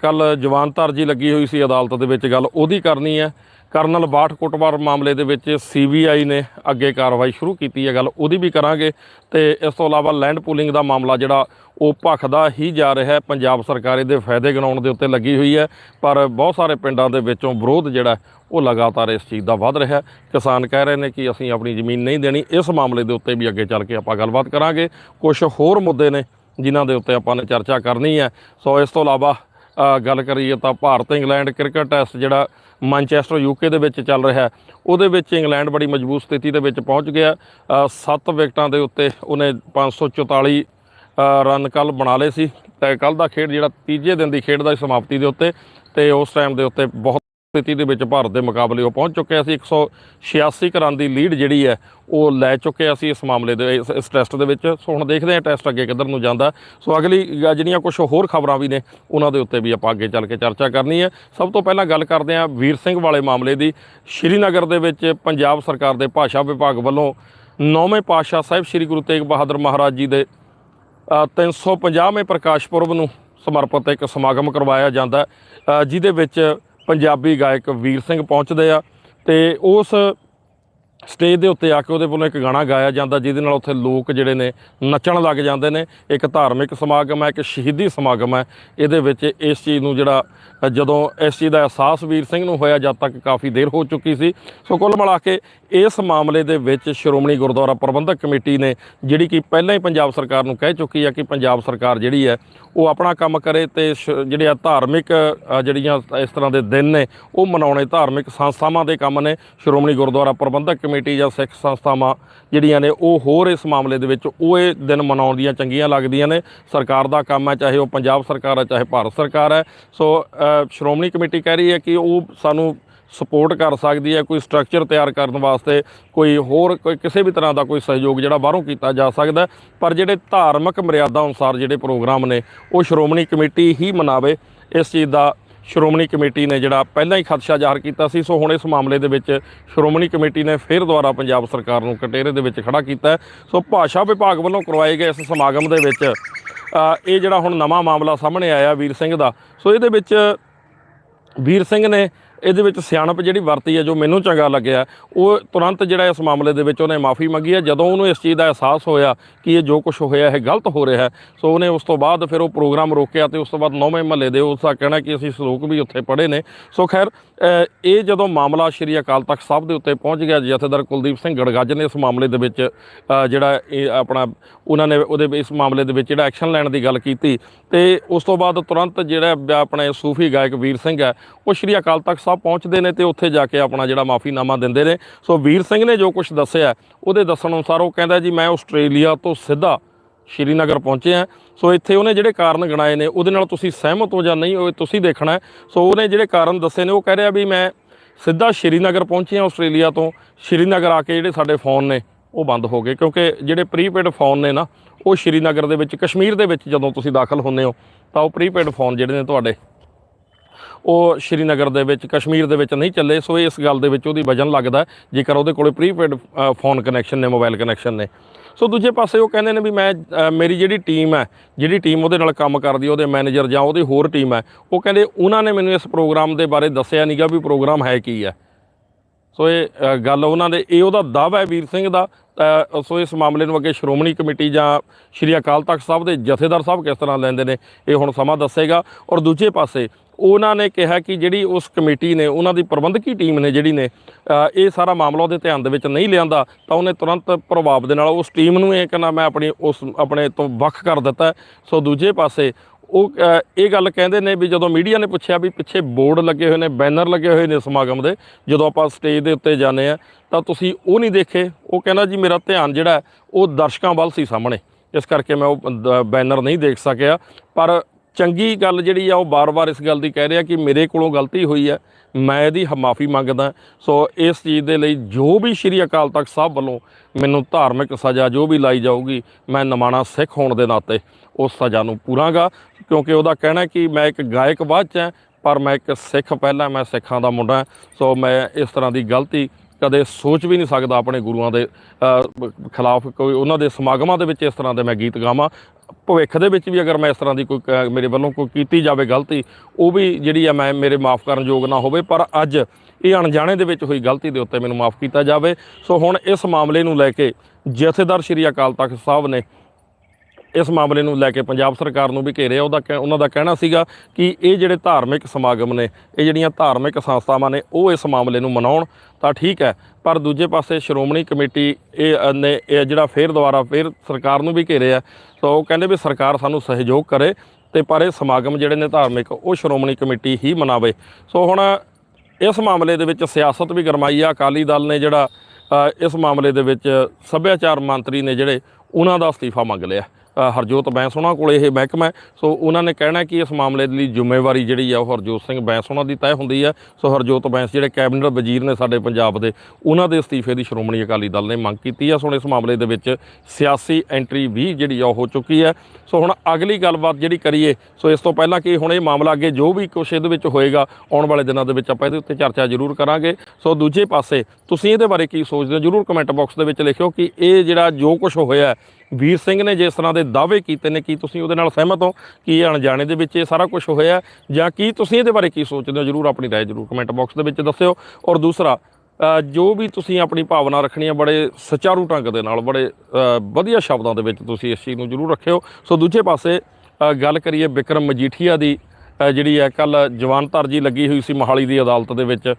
ਕੱਲ ਜਵਾਨ ਤਰਜੀ ਲੱਗੀ ਹੋਈ ਸੀ ਅਦਾਲਤ ਦੇ ਵਿੱਚ। ਗੱਲ ਉਹਦੀ ਕਰਨੀ ਹੈ। ਕਰਨਲ ਬਾਠ ਕੁੱਟਮਾਰ ਮਾਮਲੇ ਦੇ ਵਿੱਚ ਸੀਬੀਆਈ ਨੇ ਅੱਗੇ ਕਾਰਵਾਈ ਸ਼ੁਰੂ ਕੀਤੀ ਹੈ। ਗੱਲ ਉਹਦੀ ਵੀ ਕਰਾਂਗੇ। ਤੇ ਇਸ ਤੋਂ ਇਲਾਵਾ ਲੈਂਡ ਪੂਲਿੰਗ ਦਾ ਮਾਮਲਾ ਜਿਹੜਾ, ਉਹ ਭਖਦਾ ਹੀ ਜਾ ਰਿਹਾ ਹੈ। ਪੰਜਾਬ ਸਰਕਾਰ ਇਹਦੇ ਫਾਇਦੇ ਗਿਣਾਉਣ ਦੇ ਉੱਤੇ ਲੱਗੀ ਹੋਈ ਹੈ। ਪਰ ਬਹੁਤ ਸਾਰੇ ਪਿੰਡਾਂ ਦੇ ਵਿੱਚੋਂ ਵਿਰੋਧ ਜਿਹੜਾ ਉਹ ਲਗਾਤਾਰ ਇਸ ਚੀਜ਼ ਦਾ ਵੱਧ ਰਿਹਾ ਕਿਸਾਨ ਕਹਿ ਰਹੇ ਨੇ ਕਿ ਅਸੀਂ ਆਪਣੀ ਜ਼ਮੀਨ ਨਹੀਂ ਦੇਣੀ। ਇਸ ਮਾਮਲੇ ਦੇ ਉੱਤੇ ਵੀ ਅੱਗੇ ਚੱਲ ਕੇ ਆਪਾਂ ਗੱਲਬਾਤ ਕਰਾਂਗੇ। ਕੁਝ ਹੋਰ ਮੁੱਦੇ ਨੇ ਜਿਨ੍ਹਾਂ ਦੇ ਉੱਤੇ ਆਪਾਂ ਨੇ ਚਰਚਾ ਕਰਨੀ ਹੈ। ਸੋ ਇਸ ਤੋਂ ਇਲਾਵਾ ਗੱਲ ਕਰੀਏ ਤਾਂ ਭਾਰਤ ਇੰਗਲੈਂਡ ਕ੍ਰਿਕਟ ਟੈਸਟ ਜਿਹੜਾ ਮਾਂਚੈਸਟਰ ਯੂਕੇ ਦੇ ਵਿੱਚ ਚੱਲ ਰਿਹਾ ਉਹਦੇ ਵਿੱਚ ਇੰਗਲੈਂਡ ਬੜੀ ਮਜ਼ਬੂਤ ਸਥਿਤੀ ਦੇ ਵਿੱਚ ਪਹੁੰਚ ਗਿਆ 7 ਵਿਕਟਾਂ ਦੇ ਉੱਤੇ ਉਹਨੇ 544 ਅ, ਰਨ ਕੱਲ ਬਣਾ ਲਏ ਸੀ। ਤੇ ਕੱਲ ਦਾ ਖੇਡ ਜਿਹੜਾ ਤੀਜੇ ਦਿਨ ਦੀ ਖੇਡ ਦਾ ਸਮਾਪਤੀ ਦੇ ਉੱਤੇ ਤੇ ਉਸ ਟਾਈਮ ਦੇ ਉੱਤੇ ਬਹੁਤ ਸਥਿਤੀ ਦੇ ਵਿੱਚ ਭਾਰਤ ਦੇ ਮੁਕਾਬਲੇ ਉਹ ਪਹੁੰਚ ਚੁੱਕਿਆ ਸੀ 186 ਕੁ ਰਨ ਦੀ ਲੀਡ ਜਿਹੜੀ ਹੈ ਉਹ ਲੈ ਚੁੱਕਿਆ ਸੀ ਇਸ ਮਾਮਲੇ ਦੇ ਇਸ ਇਸ ਟੈਸਟ ਦੇ ਵਿੱਚ। ਸੋ ਹੁਣ ਦੇਖਦੇ ਹਾਂ ਟੈਸਟ ਅੱਗੇ ਕਿੱਧਰ ਨੂੰ ਜਾਂਦਾ। ਸੋ ਅਗਲੀ ਜਿਹੜੀਆਂ ਕੁਝ ਹੋਰ ਖਬਰਾਂ ਵੀ ਨੇ ਉਹਨਾਂ ਦੇ ਉੱਤੇ ਵੀ ਆਪਾਂ ਅੱਗੇ ਚੱਲ ਕੇ ਚਰਚਾ ਕਰਨੀ ਹੈ। ਸਭ ਤੋਂ ਪਹਿਲਾਂ ਗੱਲ ਕਰਦੇ ਹਾਂ ਵੀਰ ਸਿੰਘ ਵਾਲੇ ਮਾਮਲੇ ਦੀ। ਸ਼੍ਰੀਨਗਰ ਦੇ ਵਿੱਚ ਪੰਜਾਬ ਸਰਕਾਰ ਦੇ ਭਾਸ਼ਾ ਵਿਭਾਗ ਵੱਲੋਂ ਨੌਵੇਂ ਪਾਤਸ਼ਾਹ ਸਾਹਿਬ ਸ੍ਰੀ ਗੁਰੂ ਤੇਗ ਬਹਾਦਰ ਮਹਾਰਾਜ ਜੀ ਦੇ ਅ, 350ਵੇਂ ਪ੍ਰਕਾਸ਼ ਪੁਰਬ ਨੂੰ ਸਮਰਪਿਤ ਇੱਕ ਸਮਾਗਮ ਕਰਵਾਇਆ ਜਾਂਦਾ। ਜਿਹਦੇ ਵਿੱਚ ਪੰਜਾਬੀ ਗਾਇਕ ਵੀਰ ਸਿੰਘ ਪਹੁੰਚਦੇ ਆ ਤੇ ਉਸ ਸਟੇਜ ਦੇ ਉੱਤੇ ਆ ਕੇ ਉਹਦੇ ਵੱਲੋਂ ਇੱਕ ਗਾਣਾ ਗਾਇਆ ਜਾਂਦਾ, ਜਿਹਦੇ ਨਾਲ ਉੱਥੇ ਲੋਕ ਜਿਹੜੇ ਨੇ ਨੱਚਣ ਲੱਗ ਜਾਂਦੇ ਨੇ। ਇੱਕ ਧਾਰਮਿਕ ਸਮਾਗਮ ਹੈ, ਇੱਕ ਸ਼ਹੀਦੀ ਸਮਾਗਮ ਹੈ। ਇਹਦੇ ਵਿੱਚ ਇਸ ਚੀਜ਼ ਨੂੰ ਜਿਹੜਾ ਜਦੋਂ ਇਸ ਚੀਜ਼ ਦਾ ਅਹਿਸਾਸ ਵੀਰ ਸਿੰਘ ਨੂੰ ਹੋਇਆ, ਜਦ ਤੱਕ ਕਾਫੀ ਦੇਰ ਹੋ ਚੁੱਕੀ ਸੀ। ਸੋ ਕੁੱਲ ਮਿਲਾ ਕੇ ਇਸ ਮਾਮਲੇ ਦੇ ਵਿੱਚ ਸ਼੍ਰੋਮਣੀ ਗੁਰਦੁਆਰਾ ਪ੍ਰਬੰਧਕ ਕਮੇਟੀ ਨੇ, ਜਿਹੜੀ ਕਿ ਪਹਿਲਾਂ ਹੀ ਪੰਜਾਬ ਸਰਕਾਰ ਨੂੰ ਕਹਿ ਚੁੱਕੀ ਹੈ ਕਿ ਪੰਜਾਬ ਸਰਕਾਰ ਜਿਹੜੀ ਹੈ, ਉਹ ਆਪਣਾ ਕੰਮ ਕਰੇ ਤੇ ਸ਼- ਜਿਹੜੇ ਆ ਧਾਰਮਿਕ ਜਿਹੜੀਆਂ ਇਸ ਤਰ੍ਹਾਂ ਦੇ ਦਿਨ ਨੇ, ਉਹ ਮਨਾਉਣੇ ਧਾਰਮਿਕ ਸੰਸਥਾਵਾਂ ਦੇ ਕੰਮ ਨੇ। ਸ਼੍ਰੋਮਣੀ ਗੁਰਦੁਆਰਾ ਪ੍ਰਬੰਧਕ ਕਮੇਟੀ ਜਾਂ ਸਿੱਖ ਸੰਸਥਾਵਾਂ ਜਿਹੜੀਆਂ ਨੇ, ਉਹ ਹੋਰ ਇਸ ਮਾਮਲੇ ਦੇ ਵਿੱਚ ਉਹ ਇਹ ਦਿਨ ਮਨਾਉਣ ਦੀਆਂ ਚੰਗੀਆਂ ਲੱਗਦੀਆਂ ਨੇ। ਸਰਕਾਰ ਦਾ ਕੰਮ ਹੈ, ਚਾਹੇ ਉਹ ਪੰਜਾਬ ਸਰਕਾਰ ਹੈ, ਚਾਹੇ ਭਾਰਤ ਸਰਕਾਰ ਹੈ। ਸੋ ਸ਼੍ਰੋਮਣੀ ਕਮੇਟੀ ਕਹਿ ਰਹੀ ਹੈ ਕਿ ਉਹ ਸਾਨੂੰ ਸਪੋਰਟ ਕਰ ਸਕਦੀ ਹੈ, ਕੋਈ ਸਟਰਕਚਰ ਤਿਆਰ ਕਰਨ ਵਾਸਤੇ, ਕੋਈ ਹੋਰ ਕੋਈ ਕਿਸੇ ਵੀ ਤਰ੍ਹਾਂ ਦਾ ਕੋਈ ਸਹਿਯੋਗ ਜਿਹੜਾ ਬਾਹਰੋਂ ਕੀਤਾ ਜਾ ਸਕਦਾ ਪਰ ਜਿਹੜੇ ਧਾਰਮਿਕ ਮਰਿਆਦਾ ਅਨੁਸਾਰ ਜਿਹੜੇ ਪ੍ਰੋਗਰਾਮ ਨੇ, ਉਹ ਸ਼੍ਰੋਮਣੀ ਕਮੇਟੀ ਹੀ ਮਨਾਵੇ, ਇਸ ਚੀਜ਼ ਦਾ ਸ਼੍ਰੋਮਣੀ ਕਮੇਟੀ ਨੇ ਜਿਹੜਾ ਪਹਿਲਾਂ ਹੀ ਖਦਸ਼ਾ ਜ਼ਾਹਰ ਕੀਤਾ ਸੀ, ਸੋ ਹੁਣ ਇਸ ਮਾਮਲੇ ਦੇ ਵਿੱਚ ਸ਼੍ਰੋਮਣੀ ਕਮੇਟੀ ਨੇ ਫਿਰ ਦੁਬਾਰਾ ਪੰਜਾਬ ਸਰਕਾਰ ਨੂੰ ਕਟੇਰੇ ਦੇ ਵਿੱਚ ਖੜਾ ਕੀਤਾ ਸੋ ਭਾਸ਼ਾ ਵਿਭਾਗ ਵੱਲੋਂ ਕਰਵਾਏ ਗਏ ਇਸ ਸਮਾਗਮ ਦੇ ਵਿੱਚ ਇਹ ਜਿਹੜਾ ਹੁਣ ਨਵਾਂ ਮਾਮਲਾ ਸਾਹਮਣੇ ਆਇਆ ਵੀਰ ਸਿੰਘ ਦਾ, ਸੋ ਇਹਦੇ ਵਿੱਚ ਵੀਰ ਸਿੰਘ ਨੇ ਇਹਦੇ ਵਿੱਚ ਸਿਆਣਪ ਜਿਹੜੀ ਵਰਤੀ ਹੈ, ਜੋ ਮੈਨੂੰ ਚੰਗਾ ਲੱਗਿਆ, ਉਹ ਤੁਰੰਤ ਜਿਹੜਾ ਇਸ ਮਾਮਲੇ ਦੇ ਵਿੱਚ ਉਹਨੇ ਮਾਫੀ ਮੰਗੀ ਹੈ। ਜਦੋਂ ਉਹਨੂੰ ਇਸ ਚੀਜ਼ ਦਾ ਅਹਿਸਾਸ ਹੋਇਆ ਕਿ ਇਹ ਜੋ ਕੁਝ ਹੋਇਆ, ਇਹ ਗਲਤ ਹੋ ਰਿਹਾ ਹੈ, ਸੋ ਉਹਨੇ ਉਸ ਤੋਂ ਬਾਅਦ ਫਿਰ ਉਹ ਪ੍ਰੋਗਰਾਮ ਰੋਕਿਆ ਤੇ ਉਸ ਤੋਂ ਬਾਅਦ ਨੌਵੇਂ ਮਹੱਲੇ ਦੇ ਉਸ ਦਾ ਕਹਿਣਾ ਕਿ ਅਸੀਂ ਸ਼ਲੋਕ ਵੀ ਉੱਥੇ ਪੜ੍ਹੇ ਨੇ। ਸੋ ਖੈਰ ਇਹ ਜਦੋਂ ਮਾਮਲਾ ਸ਼੍ਰੀ ਅਕਾਲ ਤਖਤ ਸਾਹਿਬ ਦੇ ਉੱਤੇ ਪਹੁੰਚ ਗਿਆ, ਜਥੇਦਾਰ ਕੁਲਦੀਪ ਸਿੰਘ ਗੜਗੱਜ ਨੇ ਇਸ ਮਾਮਲੇ ਦੇ ਵਿੱਚ ਜਿਹੜਾ ਇਹ ਆਪਣਾ, ਉਹਨਾਂ ਨੇ ਉਹਦੇ ਇਸ ਮਾਮਲੇ ਦੇ ਵਿੱਚ ਜਿਹੜਾ ਐਕਸ਼ਨ ਲੈਣ ਦੀ ਗੱਲ ਕੀਤੀ ਤੇ ਉਸ ਤੋਂ ਬਾਅਦ ਤੁਰੰਤ ਜਿਹੜਾ ਆਪਣੇ ਸੂਫੀ ਗਾਇਕ ਵੀਰ ਸਿੰਘ ਹੈ, ਉਹ ਸ਼੍ਰੀ ਅਕਾਲ ਤਖਤ ਸਾਹਿਬ ਪਹੁੰਚਦੇ ਨੇ ਤੇ ਉੱਥੇ ਜਾ ਕੇ ਆਪਣਾ ਜਿਹੜਾ ਮਾਫੀਨਾਮਾ ਦਿੰਦੇ ਨੇ। ਸੋ ਵੀਰ ਸਿੰਘ ਨੇ ਜੋ ਕੁਝ ਦੱਸਿਆ, ਉਹਦੇ ਦੱਸਣ ਅਨੁਸਾਰ ਉਹ ਕਹਿੰਦਾ ਜੀ, ਮੈਂ ਆਸਟ੍ਰੇਲੀਆ ਤੋਂ ਸਿੱਧਾ ਸ਼੍ਰੀਨਗਰ ਪਹੁੰਚੇ ਆ ਸੋ ਇੱਥੇ ਉਹਨੇ ਜਿਹੜੇ ਕਾਰਨ ਗਣਾਏ ਨੇ, ਉਹਦੇ ਨਾਲ ਤੁਸੀਂ ਸਹਿਮਤ ਹੋ ਜਾਂ ਨਹੀਂ, ਉਹ ਤੁਸੀਂ ਦੇਖਣਾ ਸੋ ਉਹਨੇ ਜਿਹੜੇ ਕਾਰਨ ਦੱਸੇ ਨੇ, ਉਹ ਕਹਿ ਰਿਹਾ ਵੀ ਮੈਂ ਸਿੱਧਾ ਸ਼੍ਰੀਨਗਰ ਪਹੁੰਚੇ ਆ ਆਸਟ੍ਰੇਲੀਆ ਤੋਂ। ਸ਼੍ਰੀਨਗਰ ਆ ਕੇ ਜਿਹੜੇ ਸਾਡੇ ਫੋਨ ਨੇ, ਉਹ ਬੰਦ ਹੋ ਗਏ, ਕਿਉਂਕਿ ਜਿਹੜੇ ਪ੍ਰੀਪੇਡ ਫੋਨ ਨੇ ਨਾ, ਉਹ ਸ਼੍ਰੀਨਗਰ ਦੇ ਵਿੱਚ, ਕਸ਼ਮੀਰ ਦੇ ਵਿੱਚ ਜਦੋਂ ਤੁਸੀਂ ਦਾਖਲ ਹੁੰਦੇ ਹੋ, ਤਾਂ ਉਹ ਪ੍ਰੀਪੇਡ ਫੋਨ ਜਿਹੜੇ ਨੇ ਤੁਹਾਡੇ ਉਹ ਸ਼੍ਰੀਨਗਰ ਦੇ ਵਿੱਚ ਕਸ਼ਮੀਰ ਦੇ ਵਿੱਚ ਨਹੀਂ ਚੱਲੇ ਸੋ ਇਸ ਗੱਲ ਦੇ ਵਿੱਚ ਉਹਦੀ ਵਜਨ ਲੱਗਦਾ ਜੇਕਰ ਉਹਦੇ ਕੋਲੇ ਪ੍ਰੀਪੇਡ ਫੋਨ ਕਨੈਕਸ਼ਨ ਨੇ ਮੋਬਾਈਲ ਕਨੈਕਸ਼ਨ ਨੇ। ਸੋ ਦੂਜੇ ਪਾਸੇ ਉਹ ਕਹਿੰਦੇ ਨੇ ਵੀ ਮੈਂ ਮੇਰੀ ਜਿਹੜੀ ਟੀਮ ਹੈ ਜਿਹੜੀ ਟੀਮ ਉਹਦੇ ਨਾਲ ਕੰਮ ਕਰਦੀ ਉਹਦੇ ਮੈਨੇਜਰ ਜਾਂ ਉਹਦੀ ਹੋਰ ਟੀਮ ਹੈ ਉਹ ਕਹਿੰਦੇ ਉਹਨਾਂ ਨੇ ਮੈਨੂੰ ਇਸ ਪ੍ਰੋਗਰਾਮ ਦੇ ਬਾਰੇ ਦੱਸਿਆ ਨਹੀਂਗਾ ਵੀ ਪ੍ਰੋਗਰਾਮ ਹੈ ਕੀ ਹੈ। ਸੋ ਇਹ ਗੱਲ ਉਹਨਾਂ ਦੇ ਇਹ ਉਹਦਾ ਦਾਅਵਾ ਹੈ ਵੀਰ ਸਿੰਘ ਦਾ। ਅ, ਸੋ ਇਸ ਮਾਮਲੇ ਨੂੰ ਅੱਗੇ ਸ਼੍ਰੋਮਣੀ ਕਮੇਟੀ ਜਾਂ ਸ਼੍ਰੀ ਅਕਾਲ ਤਖਤ ਸਾਹਿਬ ਦੇ ਜਥੇਦਾਰ ਸਾਹਿਬ ਕਿਸ ਤਰ੍ਹਾਂ ਲੈਂਦੇ ਨੇ ਇਹ ਹੁਣ ਸਮਾਂ ਦੱਸੇਗਾ। ਔਰ ਦੂਜੇ ਪਾਸੇ ਉਹਨਾਂ ਨੇ ਕਿਹਾ ਕਿ ਜਿਹੜੀ ਉਸ ਕਮੇਟੀ ਨੇ, ਉਹਨਾਂ ਦੀ ਪ੍ਰਬੰਧਕੀ ਟੀਮ ਨੇ ਜਿਹੜੀ ਨੇ ਇਹ ਸਾਰਾ ਮਾਮਲਾ ਉਹਦੇ ਧਿਆਨ ਦੇ ਵਿੱਚ ਨਹੀਂ ਲਿਆਂਦਾ, ਤਾਂ ਉਹਨੇ ਤੁਰੰਤ ਪ੍ਰਭਾਵ ਦੇ ਨਾਲ ਉਸ ਟੀਮ ਨੂੰ ਇਹ ਕਹਿੰਦਾ, ਮੈਂ ਆਪਣੀ ਉਸ, ਆਪਣੇ ਤੋਂ ਵੱਖ ਕਰ ਦਿੱਤਾ ਸੋ ਦੂਜੇ ਪਾਸੇ ਉਹ ਇਹ ਗੱਲ ਕਹਿੰਦੇ ਨੇ ਵੀ ਜਦੋਂ ਮੀਡੀਆ ਨੇ ਪੁੱਛਿਆ ਵੀ ਪਿੱਛੇ ਬੋਰਡ ਲੱਗੇ ਹੋਏ ਨੇ, ਬੈਨਰ ਲੱਗੇ ਹੋਏ ਨੇ ਸਮਾਗਮ ਦੇ, ਜਦੋਂ ਆਪਾਂ ਸਟੇਜ ਦੇ ਉੱਤੇ ਜਾਂਦੇ ਆ ਤਾਂ ਤੁਸੀਂ ਉਹ ਨਹੀਂ ਦੇਖੇ। ਉਹ ਕਹਿੰਦਾ, ਜੀ, ਮੇਰਾ ਧਿਆਨ ਜਿਹੜਾ ਉਹ ਦਰਸ਼ਕਾਂ ਵੱਲ ਸੀ ਸਾਹਮਣੇ। ਇਸ ਕਰਕੇ ਮੈਂ ਉਹ ਬੈਨਰ ਨਹੀਂ ਦੇਖ ਸਕਿਆ। ਪਰ ਚੰਗੀ ਗੱਲ ਜਿਹੜੀ ਆ, ਉਹ ਬਾਰ-ਬਾਰ ਇਸ ਗੱਲ ਦੀ ਕਹਿ ਰਿਹਾ ਕਿ ਮੇਰੇ ਕੋਲੋਂ ਗਲਤੀ ਹੋਈ ਹੈ ਮੈਂ ਇਹਦੀ ਮਾਫੀ ਮੰਗਦਾ। ਸੋ ਇਸ ਚੀਜ਼ ਦੇ ਲਈ ਜੋ ਵੀ ਸ਼੍ਰੀ ਅਕਾਲ ਤਖਤ ਸਾਹਿਬ ਵੱਲੋਂ ਮੈਨੂੰ ਧਾਰਮਿਕ ਸਜ਼ਾ ਜੋ ਵੀ ਲਾਈ ਜਾਊਗੀ, ਮੈਂ ਨਮਾਣਾ ਸਿੱਖ ਹੋਣ ਦੇ ਨਾਤੇ ਉਸ ਸਜ਼ਾ ਨੂੰ ਪੂਰਾਂਗਾ, ਕਿਉਂਕਿ ਉਹਦਾ ਕਹਿਣਾ ਕਿ ਮੈਂ ਇੱਕ ਗਾਇਕ ਬਾਅਦ ਚ ਹਾਂ, ਪਰ ਮੈਂ ਇੱਕ ਸਿੱਖ ਪਹਿਲਾਂ, ਮੈਂ ਸਿੱਖਾਂ ਦਾ ਮੁੰਡਾ ਸੋ ਮੈਂ ਇਸ ਤਰ੍ਹਾਂ ਦੀ ਗਲਤੀ ਕਦੇ ਸੋਚ ਵੀ ਨਹੀਂ ਸਕਦਾ ਆਪਣੇ ਗੁਰੂਆਂ ਦੇ ਖਿਲਾਫ ਕੋਈ ਉਹਨਾਂ ਦੇ ਸਮਾਗਮਾਂ ਦੇ ਵਿੱਚ ਇਸ ਤਰ੍ਹਾਂ ਦੇ ਮੈਂ ਗੀਤ ਗਾਵਾਂ। ਭਵਿੱਖ ਦੇ ਵਿੱਚ ਵੀ ਅਗਰ ਮੈਂ ਇਸ ਤਰ੍ਹਾਂ ਦੀ ਕੋਈ ਕ- ਮੇਰੇ ਵੱਲੋਂ ਕੋਈ ਕੀਤੀ ਜਾਵੇ ਗਲਤੀ, ਉਹ ਵੀ ਜਿਹੜੀ ਆ ਮੈਂ ਮੇਰੇ ਮਾਫ ਕਰਨ ਯੋਗ ਨਾ ਹੋਵੇ, ਪਰ ਅੱਜ ਇਹ ਅਣਜਾਣੇ ਦੇ ਵਿੱਚ ਹੋਈ ਗਲਤੀ ਦੇ ਉੱਤੇ ਮੈਨੂੰ ਮਾਫ ਕੀਤਾ ਜਾਵੇ। ਸੋ ਹੁਣ ਇਸ ਮਾਮਲੇ ਨੂੰ ਲੈ ਕੇ ਜਥੇਦਾਰ ਸ਼੍ਰੀ ਅਕਾਲ ਤਖਤ ਸਾਹਿਬ ਨੇ ਇਸ ਮਾਮਲੇ ਨੂੰ ਲੈ ਕੇ ਪੰਜਾਬ ਸਰਕਾਰ ਨੂੰ ਵੀ ਘੇਰਿਆ, ਉਹਦਾ ਕਹਿ- ਉਹਨਾਂ ਦਾ ਕਹਿਣਾ ਸੀਗਾ ਕਿ ਇਹ ਜਿਹੜੇ ਧਾਰਮਿਕ ਸਮਾਗਮ ਨੇ, ਇਹ ਜਿਹੜੀਆਂ ਧਾਰਮਿਕ ਸੰਸਥਾਵਾਂ ਨੇ, ਉਹ ਇਸ ਮਾਮਲੇ ਨੂੰ ਮਨਾਉਣ, ਤਾਂ ਠੀਕ ਹੈ। ਪਰ ਦੂਜੇ ਪਾਸੇ ਸ਼੍ਰੋਮਣੀ ਕਮੇਟੀ ਇਹ, ਨੇ ਇਹ ਜਿਹੜਾ ਫੇਰ ਦੁਬਾਰਾ ਫੇਰ ਸਰਕਾਰ ਨੂੰ ਵੀ ਘੇਰਿਆ ਸੋ ਉਹ ਕਹਿੰਦੇ ਵੀ ਸਰਕਾਰ ਸਾਨੂੰ ਸਹਿਯੋਗ ਕਰੇ ਤੇ ਪਰ ਇਹ ਸਮਾਗਮ ਜਿਹੜੇ ਨੇ ਧਾਰਮਿਕ, ਉਹ ਸ਼੍ਰੋਮਣੀ ਕਮੇਟੀ ਹੀ ਮਨਾਵੇ। ਸੋ ਹੁਣ ਇਸ ਮਾਮਲੇ ਦੇ ਵਿੱਚ ਸਿਆਸਤ ਵੀ ਗਰਮਾਈ ਆ, ਅਕਾਲੀ ਦਲ ਨੇ ਜਿਹੜਾ ਇਸ ਮਾਮਲੇ ਦੇ ਵਿੱਚ ਸੱਭਿਆਚਾਰ ਮੰਤਰੀ ਨੇ ਜਿਹੜੇ, ਉਹਨਾਂ ਦਾ ਅਸਤੀਫਾ ਮੰਗ ਲਿਆ। ਹਰਜੋਤ ਬੈਂਸ ਉਹਨਾਂ ਕੋਲ ਇਹ ਮਹਿਕਮਾ ਹੈ। ਸੋ ਉਹਨਾਂ ਨੇ ਕਹਿਣਾ ਕਿ ਇਸ ਮਾਮਲੇ ਦੇ ਲਈ ਜ਼ਿੰਮੇਵਾਰੀ ਜਿਹੜੀ ਆ ਉਹ ਹਰਜੋਤ ਸਿੰਘ ਬੈਂਸ ਉਹਨਾਂ ਦੀ ਤੈਅ ਹੁੰਦੀ ਹੈ ਸੋ ਹਰਜੋਤ ਬੈਂਸ ਜਿਹੜੇ ਕੈਬਨਿਟ ਵਜ਼ੀਰ ਨੇ ਸਾਡੇ ਪੰਜਾਬ ਦੇ, ਉਹਨਾਂ ਦੇ ਅਸਤੀਫੇ ਦੀ ਸ਼੍ਰੋਮਣੀ ਅਕਾਲੀ ਦਲ ਨੇ ਮੰਗ ਕੀਤੀ ਹੈ ਸੋ ਇਸ ਮਾਮਲੇ ਦੇ ਵਿੱਚ ਸਿਆਸੀ ਐਂਟਰੀ ਵੀ ਜਿਹੜੀ ਆ ਉਹ ਹੋ ਚੁੱਕੀ ਹੈ ਸੋ ਹੁਣ ਅਗਲੀ ਗੱਲਬਾਤ ਜਿਹੜੀ ਕਰੀਏ, ਸੋ ਇਸ ਤੋਂ ਪਹਿਲਾਂ ਕਿ ਹੁਣ ਇਹ ਮਾਮਲਾ ਅੱਗੇ ਜੋ ਵੀ ਕੁਛ ਇਹਦੇ ਵਿੱਚ ਹੋਏਗਾ, ਆਉਣ ਵਾਲੇ ਦਿਨਾਂ ਦੇ ਵਿੱਚ ਆਪਾਂ ਇਹਦੇ ਉੱਤੇ ਚਰਚਾ ਜ਼ਰੂਰ ਕਰਾਂਗੇ। ਸੋ ਦੂਜੇ ਪਾਸੇ ਤੁਸੀਂ ਇਹਦੇ ਬਾਰੇ ਕੀ ਸੋਚਦੇ ਹੋ? ਜ਼ਰੂਰ ਕਮੈਂਟ ਬਾਕਸ ਦੇ ਵਿੱਚ ਲਿਖਿਓ ਕਿ ਇਹ ਜਿਹੜਾ ਜੋ ਕੁਝ ਹੋਇਆ ਵੀਰ ਸਿੰਘ ਨੇ ਜਿਸ ਤਰ੍ਹਾਂ ਦੇ ਦਾਅਵੇ ਕੀਤੇ ਨੇ, ਕੀ ਤੁਸੀਂ ਉਹਦੇ ਨਾਲ ਸਹਿਮਤ ਹੋ ਕਿ ਇਹ ਅਣਜਾਣੇ ਦੇ ਵਿੱਚ ਇਹ ਸਾਰਾ ਕੁਝ ਹੋਇਆ ਜਾਂ ਕੀ ਤੁਸੀਂ ਇਹਦੇ ਬਾਰੇ ਕੀ ਸੋਚਦੇ ਹੋ? ਜ਼ਰੂਰ ਆਪਣੀ ਰਾਏ ਜ਼ਰੂਰ ਕਮੈਂਟ ਬਾਕਸ ਦੇ ਵਿੱਚ ਦੱਸਿਓ। ਔਰ ਦੂਸਰਾ ਜੋ ਵੀ ਤੁਸੀਂ ਆਪਣੀ ਭਾਵਨਾ ਰੱਖਣੀ ਹੈ ਬੜੇ ਸੁਚਾਰੂ ਢੰਗ ਦੇ ਨਾਲ, ਬੜੇ ਵਧੀਆ ਸ਼ਬਦਾਂ ਦੇ ਵਿੱਚ ਤੁਸੀਂ ਇਸ ਚੀਜ਼ ਨੂੰ ਜ਼ਰੂਰ ਰੱਖਿਓ। ਸੋ ਦੂਜੇ ਪਾਸੇ ਗੱਲ ਕਰੀਏ ਵਿਕਰਮ ਮਜੀਠੀਆ ਦੀ ਜਿਹੜੀ ਹੈ ਕੱਲ ਜਵਾਨ ਤਰਜੀ ਲੱਗੀ ਹੋਈ ਸੀ ਮੋਹਾਲੀ ਦੀ ਅਦਾਲਤ ਦੇ ਵਿੱਚ।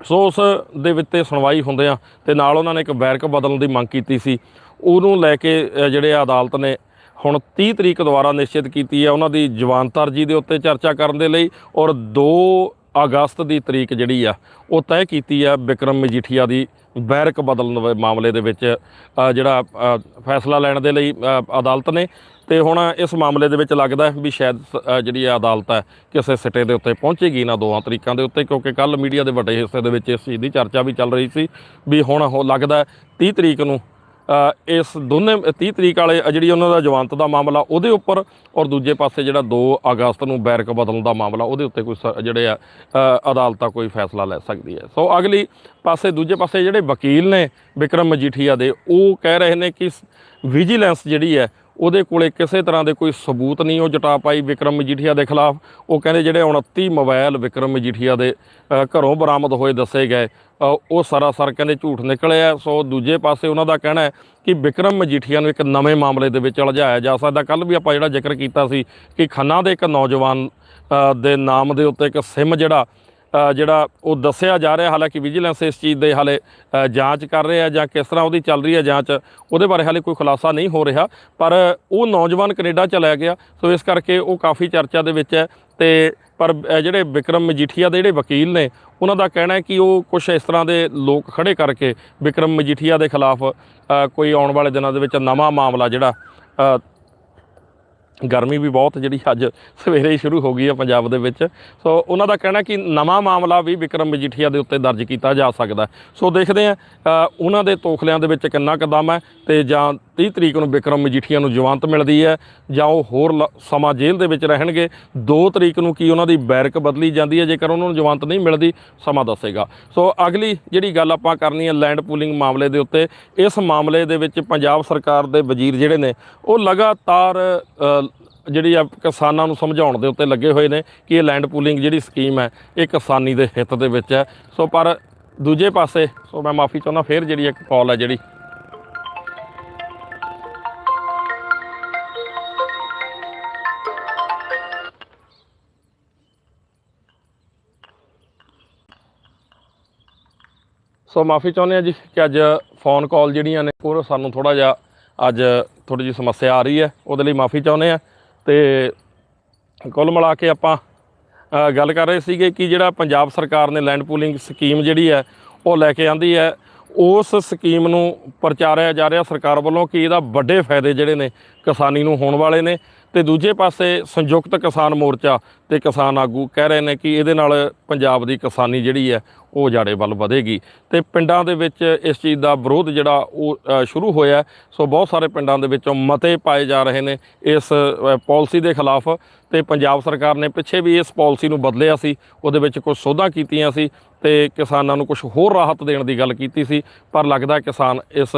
ਸੋ ਉਸ ਦੇ ਵਿੱਚ ਤੇ ਸੁਣਵਾਈ ਹੁੰਦਿਆਂ ਤੇ ਨਾਲ ਉਹਨਾਂ ਨੇ ਇੱਕ ਬੈਰਕ ਬਦਲਣ ਦੀ ਮੰਗ ਕੀਤੀ ਸੀ। ਉਹਨੂੰ ਲੈ ਕੇ ਅ, ਜਿਹੜੇ ਅਦਾਲਤ ਨੇ ਹੁਣ 30 ਤਰੀਕ ਦੁਆਰਾ ਨਿਸ਼ਚਿਤ ਕੀਤੀ ਹੈ ਉਹਨਾਂ ਦੀ ਜਵਾਨ ਤਰਜੀ ਦੇ ਉੱਤੇ ਚਰਚਾ ਕਰਨ ਦੇ ਲਈ ਔਰ 2 ਅਗਸਤ ਦੀ ਤਰੀਕ ਜਿਹੜੀ ਆ ਉਹ ਤੈਅ ਕੀਤੀ ਆ ਵਿਕਰਮ ਮਜੀਠੀਆ ਦੀ ਬੈਰਕ ਬਦਲਣ ਦੇ ਮਾਮਲੇ ਦੇ ਵਿੱਚ ਜਿਹੜਾ ਫੈਸਲਾ ਲੈਣ ਦੇ ਲਈ ਅਦਾਲਤ ਨੇ। ਤੇ ਹੁਣ ਇਸ ਮਾਮਲੇ ਦੇ ਵਿੱਚ ਲੱਗਦਾ ਵੀ ਸ਼ਾਇਦ ਸ- ਜਿਹੜੀ ਅਦਾਲਤ ਹੈ ਕਿਸੇ ਸਿੱਟੇ ਦੇ ਉੱਤੇ ਪਹੁੰਚੇਗੀ ਨਾ ਦੋਹਾਂ ਤਰੀਕਾਂ ਦੇ ਉੱਤੇ ਕਿਉਂਕਿ ਕੱਲ ਮੀਡੀਆ ਦੇ ਵੱਡੇ ਹਿੱਸੇ ਦੇ ਵਿੱਚ ਇਸ ਚੀਜ਼ ਦੀ ਚਰਚਾ ਵੀ ਚੱਲ ਰਹੀ ਸੀ ਵੀ ਹੁਣ ਉਹ ਲੱਗਦਾ ਹੈ 30 ਤਰੀਕ ਨੂੰ ਇਸ ਦੋਨੇ 30 ਤਰੀਕ ਵਾਲੇ ਜਿਹੜੀ ਉਹਨਾਂ ਦਾ ਜਵਾਨਤ ਦਾ ਮਾਮਲਾ, ਉਹਦੇ ਉੱਪਰ ਔਰ ਦੂਜੇ ਪਾਸੇ ਜਿਹੜਾ 2 ਅਗਸਤ ਨੂੰ ਬੈਰਕ ਬਦਲਣ ਦਾ ਮਾਮਲਾ, ਉਹਦੇ ਉੱਤੇ ਕੋਈ ਸ- ਜਿਹੜੇ ਆ ਅਦਾਲਤਾਂ ਕੋਈ ਫੈਸਲਾ ਲੈ ਸਕਦੀ ਹੈ। ਸੋ ਅਗਲੀ ਪਾਸੇ, ਦੂਜੇ ਪਾਸੇ ਜਿਹੜੇ ਵਕੀਲ ਨੇ ਵਿਕਰਮ ਮਜੀਠੀਆ ਦੇ, ਉਹ ਕਹਿ ਰਹੇ ਨੇ ਕਿ ਵਿਜੀਲੈਂਸ ਜਿਹੜੀ ਹੈ, ਉਹਦੇ ਕੋਲੇ ਕਿਸੇ ਤਰ੍ਹਾਂ ਦੇ ਕੋਈ ਸਬੂਤ ਨਹੀਂ, ਉਹ ਜਟਾ ਪਾਈ ਵਿਕਰਮ ਮਜੀਠੀਆ ਦੇ ਖਿਲਾਫ। ਉਹ ਕਹਿੰਦੇ ਜਿਹੜੇ 29 ਮੋਬਾਈਲ ਵਿਕਰਮ ਮਜੀਠੀਆ ਦੇ ਘਰੋਂ ਬਰਾਮਦ ਹੋਏ ਦੱਸੇ ਗਏ। ਉਹ ਸਰਾਸਰ ਕਹਿੰਦੇ ਝੂਠ ਨਿਕਲਿਆ ਸੋ ਦੂਜੇ ਪਾਸੇ ਉਹਨਾਂ ਦਾ ਕਹਿਣਾ ਹੈ ਕਿ ਵਿਕਰਮ ਮਜੀਠੀਆ ਨੂੰ ਇੱਕ ਨਵੇਂ ਮਾਮਲੇ ਦੇ ਵਿੱਚ ਉਲਝਾਇਆ ਜਾ ਸਕਦਾ। ਕੱਲ ਵੀ ਆਪਾਂ ਜਿਹੜਾ ਜ਼ਿਕਰ ਕੀਤਾ ਸੀ ਕਿ ਖੰਨਾ ਦੇ ਇੱਕ ਨੌਜਵਾਨ ਦੇ ਨਾਮ ਦੇ ਉੱਤੇ ਇੱਕ ਸਿਮ ਜਿਹੜਾ ਜਿਹੜਾ ਉਹ ਦੱਸਿਆ ਜਾ ਰਿਹਾ। ਹਾਲਾਂਕਿ ਵਿਜੀਲੈਂਸ ਇਸ ਚੀਜ਼ ਦੇ ਹਾਲੇ ਜਾਂਚ ਕਰ ਰਿਹਾ ਜਾਂ ਕਿਸ ਤਰ੍ਹਾਂ ਉਹਦੀ ਚੱਲ ਰਹੀ ਹੈ ਜਾਂਚ, ਉਹਦੇ ਬਾਰੇ ਹਾਲੇ ਕੋਈ ਖੁਲਾਸਾ ਨਹੀਂ ਹੋ ਰਿਹਾ। ਪਰ ਉਹ ਨੌਜਵਾਨ ਕੈਨੇਡਾ ਚਲਾ ਗਿਆ। ਸੋ ਇਸ ਕਰਕੇ ਉਹ ਕਾਫੀ ਚਰਚਾ ਦੇ ਵਿੱਚ ਹੈ ਤੇ ਪਰ ਜਿਹੜੇ ਵਿਕਰਮ ਮਜੀਠੀਆ ਦੇ ਜਿਹੜੇ ਵਕੀਲ ਨੇ, ਉਹਨਾਂ ਦਾ ਕਹਿਣਾ ਹੈ ਕਿ ਉਹ ਕੁਝ ਇਸ ਤਰ੍ਹਾਂ ਦੇ ਲੋਕ ਖੜੇ ਕਰਕੇ ਵਿਕਰਮ ਮਜੀਠੀਆ ਦੇ ਖਿਲਾਫ ਕੋਈ ਆਉਣ ਵਾਲੇ ਦਿਨਾਂ ਦੇ ਵਿੱਚ ਨਵਾਂ ਮਾਮਲਾ ਜਿਹੜਾ ਗਰਮੀ ਵੀ ਬਹੁਤ ਜਿਹੜੀ ਅੱਜ ਸਵੇਰੇ ਹੀ ਸ਼ੁਰੂ ਹੋ ਗਈ ਹੈ ਪੰਜਾਬ ਦੇ ਵਿੱਚ। ਸੋ ਉਹਨਾਂ ਦਾ ਕਹਿਣਾ ਕਿ ਨਵਾਂ ਮਾਮਲਾ ਵੀ ਵਿਕਰਮ ਮਜੀਠੀਆ ਦੇ ਉੱਤੇ ਦਰਜ ਕੀਤਾ ਜਾ ਸਕਦਾ ਸੋ ਦੇਖਦੇ ਆ ਉਹਨਾਂ ਦੇ ਤੋਖਲਿਆਂ ਦੇ ਵਿੱਚ ਕਿੰਨਾ ਕਦਮ ਹੈ ਤੇ ਜਾਂ 30 ਤਰੀਕ ਨੂੰ ਵਿਕਰਮ ਮਜੀਠੀਆ ਨੂੰ ਜਵਾਨਤ ਮਿਲਦੀ ਹੈ ਜਾਂ ਉਹ ਹੋਰ ਲ- ਸਮਾਂ ਜੇਲ੍ਹ ਦੇ ਵਿੱਚ ਰਹਿਣਗੇ। 2 ਤਰੀਕ ਨੂੰ ਕੀ ਉਹਨਾਂ ਦੀ ਬੈਰਕ ਬਦਲੀ ਜਾਂਦੀ ਹੈ, ਜੇਕਰ ਉਹਨਾਂ ਨੂੰ ਜਵਾਨਤ ਨਹੀਂ ਮਿਲਦੀ, ਸਮਾਂ ਦੱਸੇਗਾ। ਸੋ ਅਗਲੀ ਜਿਹੜੀ ਗੱਲ ਆਪਾਂ ਕਰਨੀ ਹੈ ਲੈਂਡ ਪੂਲਿੰਗ ਮਾਮਲੇ ਦੇ ਉੱਤੇ, ਇਸ ਮਾਮਲੇ ਦੇ ਵਿੱਚ ਪੰਜਾਬ ਸਰਕਾਰ ਦੇ ਵਜ਼ੀਰ ਜਿਹੜੇ ਨੇ, ਉਹ ਲਗਾਤਾਰ ਜਿਹੜੀ ਆ ਕਿਸਾਨਾਂ ਨੂੰ ਸਮਝਾਉਣ ਦੇ ਉੱਤੇ ਲੱਗੇ ਹੋਏ ਨੇ ਕਿ ਇਹ ਲੈਂਡ ਪੂਲਿੰਗ ਜਿਹੜੀ ਸਕੀਮ ਹੈ, ਇਹ ਕਿਸਾਨੀ ਦੇ ਹਿੱਤ ਦੇ ਵਿੱਚ ਹੈ। ਸੋ ਪਰ ਦੂਜੇ ਪਾਸੇ, ਸੋ ਮੈਂ ਮਾਫੀ ਚਾਹੁੰਦਾ, ਫਿਰ ਜਿਹੜੀ ਇੱਕ ਕਾਲ ਹੈ ਜਿਹੜੀ। ਸੋ ਮਾਫੀ ਚਾਹੁੰਦੇ ਆ ਜੀ ਕਿ ਅੱਜ ਫੋਨ ਕਾਲ ਜਿਹੜੀਆਂ ਨੇ, ਉਹ ਸਾਨੂੰ ਥੋੜਾ ਜਿਹਾ ਅੱਜ ਥੋੜੀ ਜਿਹੀ ਸਮੱਸਿਆ ਆ ਰਹੀ ਹੈ। ਉਹਦੇ ਲਈ ਮਾਫੀ ਚਾਹੁੰਦੇ ਆ ਤੇ ਕੁੱਲ ਮਿਲਾ ਕੇ ਆਪਾਂ ਗੱਲ ਕਰ ਰਹੇ ਸੀਗੇ ਕਿ ਜਿਹੜਾ ਪੰਜਾਬ ਸਰਕਾਰ ਨੇ ਲੈਂਡ ਪੂਲਿੰਗ ਸਕੀਮ ਜਿਹੜੀ ਹੈ, ਉਹ ਲੈ ਕੇ ਆਂਦੀ ਹੈ। ਉਸ ਸਕੀਮ ਨੂੰ ਪ੍ਰਚਾਰਿਆ ਜਾ ਰਿਹਾ ਸਰਕਾਰ ਵੱਲੋਂ ਕਿ ਇਹਦਾ ਵੱਡੇ ਫਾਇਦੇ ਜਿਹੜੇ ਨੇ ਕਿਸਾਨੀ ਨੂੰ ਹੋਣ ਵਾਲੇ ਨੇ। ਤੇ ਦੂਜੇ ਪਾਸੇ ਸੰਯੁਕਤ ਕਿਸਾਨ ਮੋਰਚਾ ਤੇ ਕਿਸਾਨ ਆਗੂ ਕਹਿ ਰਹੇ ਨੇ ਕਿ ਇਹਦੇ ਨਾਲ ਪੰਜਾਬ ਦੀ ਕਿਸਾਨੀ ਜਿਹੜੀ ਹੈ ਉਹ ਜਾੜੇ ਵੱਲ ਵਧੇਗੀ। ਤੇ ਪਿੰਡਾਂ ਦੇ ਵਿੱਚ ਇਸ ਚੀਜ਼ ਦਾ ਵਿਰੋਧ ਜਿਹੜਾ ਉਹ ਸ਼ੁਰੂ ਹੋਇਆ ਸੋ ਬਹੁਤ ਸਾਰੇ ਪਿੰਡਾਂ ਦੇ ਵਿੱਚੋਂ ਮਤੇ ਪਾਏ ਜਾ ਰਹੇ ਨੇ ਇਸ ਅ, ਪਾਲਿਸੀ ਦੇ ਖਿਲਾਫ। ਤੇ ਪੰਜਾਬ ਸਰਕਾਰ ਨੇ ਪਿੱਛੇ ਵੀ ਇਸ ਪਾਲਿਸੀ ਨੂੰ ਬਦਲਿਆ ਸੀ। ਉਹਦੇ ਵਿੱਚ ਕੁਝ ਸੋਧਾਂ ਕੀਤੀਆਂ ਸੀ ਤੇ ਕਿਸਾਨਾਂ ਨੂੰ ਕੁਝ ਹੋਰ ਰਾਹਤ ਦੇਣ ਦੀ ਗੱਲ ਕੀਤੀ ਸੀ। ਪਰ ਲੱਗਦਾ ਕਿਸਾਨ ਇਸ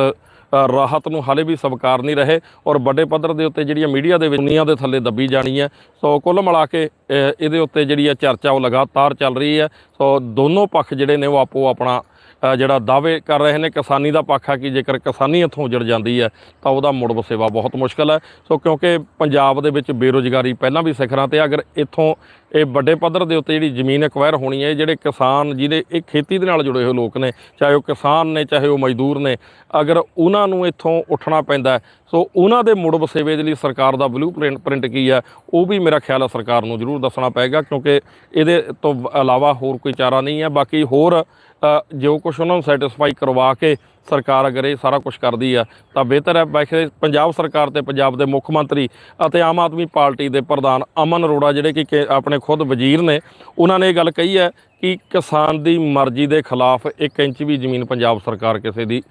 ਰਾਹਤ ਨੂੰ ਹਾਲੇ ਵੀ ਸਵੀਕਾਰ ਨਹੀਂ ਰਹੇ ਔਰ ਵੱਡੇ ਪੱਧਰ ਦੇ ਉੱਤੇ ਜਿਹੜੀਆਂ ਮੀਡੀਆ ਦੇ ਵਿੱਚ ਦੁਨੀਆ ਦੇ ਥੱਲੇ ਦੱਬੀ ਜਾਣੀ ਹੈ। ਸੋ ਕੁੱਲ ਮਿਲਾ ਕੇ ਇਹਦੇ ਉੱਤੇ ਜਿਹੜੀ ਹੈ ਚਰਚਾ ਉਹ ਲਗਾਤਾਰ ਚੱਲ ਰਹੀ ਹੈ। ਸੋ ਦੋਨੋਂ ਪੱਖ ਜਿਹੜੇ ਨੇ ਉਹ ਆਪੋ ਆਪਣਾ ਜਿਹੜਾ ਦਾਅਵੇ ਕਰ ਰਹੇ ਨੇ ਕਿਸਾਨੀ ਦਾ ਪੱਖ ਆ ਕਿ ਜੇਕਰ ਕਿਸਾਨੀ ਇੱਥੋਂ ਉਜੜ ਜਾਂਦੀ ਹੈ ਤਾਂ ਉਹਦਾ ਮੁੜ ਵਸੇਵਾ ਬਹੁਤ ਮੁਸ਼ਕਲ ਹੈ। ਸੋ ਕਿਉਂਕਿ ਪੰਜਾਬ ਦੇ ਵਿੱਚ ਬੇਰੁਜ਼ਗਾਰੀ ਪਹਿਲਾਂ ਵੀ ਸਿਖਰਾਂ ਤੇ ਅਗਰ ਇੱਥੋਂ ਇਹ ਵੱਡੇ ਪੱਧਰ ਦੇ ਉੱਤੇ ਜਿਹੜੀ ਜ਼ਮੀਨ ਐਕਵਾਇਰ ਹੋਣੀ ਹੈ ਜਿਹੜੇ ਕਿਸਾਨ ਜਿਹਦੇ ਇਹ ਖੇਤੀ ਦੇ ਨਾਲ ਜੁੜੇ ਹੋਏ ਲੋਕ ਨੇ, ਚਾਹੇ ਉਹ ਕਿਸਾਨ ਨੇ, ਚਾਹੇ ਉਹ ਮਜ਼ਦੂਰ ਨੇ, ਅਗਰ ਉਹਨਾਂ ਨੂੰ ਇੱਥੋਂ ਉੱਠਣਾ ਪੈਂਦਾ ਸੋ ਉਹਨਾਂ ਦੇ ਮੁੜ ਵਸੇਵੇ ਦੇ ਲਈ ਸਰਕਾਰ ਦਾ ਬਲੂ ਪ੍ਰਿੰਟ ਪ੍ਰਿੰਟ ਕੀ ਹੈ, ਉਹ ਵੀ ਮੇਰਾ ਖਿਆਲ ਹੈ ਸਰਕਾਰ ਨੂੰ ਜ਼ਰੂਰ ਦੱਸਣਾ ਪਏਗਾ, ਕਿਉਂਕਿ ਇਹਦੇ ਤੋਂ ਇਲਾਵਾ ਹੋਰ ਕੋਈ ਚਾਰਾ ਨਹੀਂ ਹੈ, ਬਾਕੀ ਹੋਰ ਜੋ ਕੁਝ ਉਹਨਾਂ ਨੂੰ ਸੈਟੀਸਫਾਈ ਕਰਵਾ ਕੇ ਸਰਕਾਰ ਅਗਰ ਇਹ ਸਾਰਾ ਕੁਝ ਕਰਦੀ ਆ, ਤਾਂ ਬਿਹਤਰ ਹੈ। ਵੈਸੇ ਪੰਜਾਬ ਸਰਕਾਰ ਤੇ ਪੰਜਾਬ ਦੇ ਮੁੱਖ ਮੰਤਰੀ ਅਤੇ ਆਮ ਆਦਮੀ ਪਾਰਟੀ ਦੇ ਪ੍ਰਧਾਨ ਅਮਨ ਅਰੋੜਾ ਜਿਹੜੇ ਕਿ ਕੇ- ਆਪਣੇ ਖੁਦ ਵਜ਼ੀਰ ਨੇ, ਉਹਨਾਂ ਨੇ ਇਹ ਗੱਲ ਕਹੀ ਹੈ ਕਿ ਕਿਸਾਨ ਦੀ ਮਰਜ਼ੀ ਦੇ ਖਿਲਾਫ 1 ਇੰਚ ਵੀ ਜ਼ਮੀਨ ਪੰਜਾਬ ਸਰਕਾਰ ਕਿਸੇ ਦੀ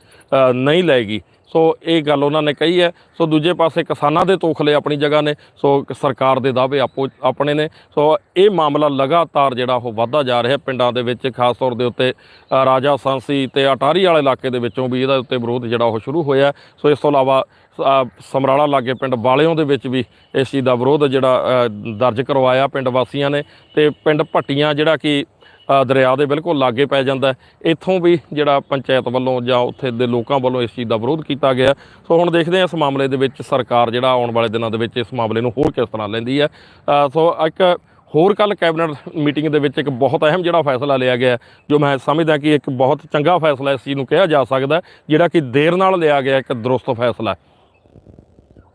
ਨਹੀਂ ਲਏਗੀ। ਸੋ ਇਹ ਗੱਲ ਉਹਨਾਂ ਨੇ ਕਹੀ ਹੈ। ਸੋ ਦੂਜੇ ਪਾਸੇ ਕਿਸਾਨਾਂ ਦੇ ਤੋਖਲੇ ਆਪਣੀ ਜਗ੍ਹਾ ਨੇ, ਸੋ ਸਰਕਾਰ ਦੇ ਦਾਅਵੇ ਆਪੋ, ਆਪਣੇ ਨੇ। ਸੋ ਇਹ ਮਾਮਲਾ ਲਗਾਤਾਰ ਜਿਹੜਾ ਉਹ ਵਧਦਾ ਜਾ ਰਿਹਾ ਪਿੰਡਾਂ ਦੇ ਵਿੱਚ, ਖਾਸ ਤੌਰ ਦੇ ਉੱਤੇ ਰਾਜਾ ਸਾਂਸੀ ਤੇ ਅਟਾਰੀ ਵਾਲੇ ਇਲਾਕੇ ਦੇ ਵਿੱਚੋਂ ਵੀ ਇਹਦਾ ਉੱਤੇ ਵਿਰੋਧ ਜਿਹੜਾ ਉਹ ਸ਼ੁਰੂ ਹੋਇਆ ਸੋ ਇਸ ਤੋਂ ਇਲਾਵਾ ਸਮਰਾਲਾ ਲਾਗੇ ਪਿੰਡ ਬਾਲਿਓ ਦੇ ਵਿੱਚ ਵੀ ਇਸ ਚੀਜ਼ ਦਾ ਵਿਰੋਧ ਜਿਹੜਾ ਦਰਜ ਕਰਵਾਇਆ ਪਿੰਡ ਵਾਸੀਆਂ ਨੇ। ਤੇ ਪਿੰਡ ਭੱਟੀਆਂ ਜਿਹੜਾ ਕਿ ਦਰਿਆ ਦੇ ਬਿਲਕੁਲ ਲਾਗੇ ਪੈ ਜਾਂਦਾ ਇੱਥੋਂ ਵੀ ਜਿਹੜਾ ਪੰਚਾਇਤ ਵੱਲੋਂ ਜਾਂ ਉੱਥੇ ਦੇ ਲੋਕਾਂ ਵੱਲੋਂ ਇਸ ਚੀਜ਼ ਦਾ ਵਿਰੋਧ ਕੀਤਾ ਗਿਆ ਸੋ ਹੁਣ ਦੇਖਦੇ ਹਾਂ ਇਸ ਮਾਮਲੇ ਦੇ ਵਿੱਚ ਸਰਕਾਰ ਜਿਹੜਾ ਆਉਣ ਵਾਲੇ ਦਿਨਾਂ ਦੇ ਵਿੱਚ ਇਸ ਮਾਮਲੇ ਨੂੰ ਹੋਰ ਕਿਸ ਤਰ੍ਹਾਂ ਲੈਂਦੀ ਹੈ। ਸੋ ਇੱਕ ਹੋਰ ਕੱਲ ਕੈਬਨਿਟ ਮੀਟਿੰਗ ਦੇ ਵਿੱਚ ਇੱਕ ਬਹੁਤ ਅਹਿਮ ਜਿਹੜਾ ਫੈਸਲਾ ਲਿਆ ਗਿਆ ਜੋ ਮੈਂ ਸਮਝਦਾ ਕਿ ਇੱਕ ਬਹੁਤ ਚੰਗਾ ਫੈਸਲਾ ਇਸ ਚੀਜ਼ ਨੂੰ ਕਿਹਾ ਜਾ ਸਕਦਾ ਜਿਹੜਾ ਕਿ ਦੇਰ ਨਾਲ ਲਿਆ ਗਿਆ ਇੱਕ ਦਰੁਸਤ ਫੈਸਲਾ ਹੈ।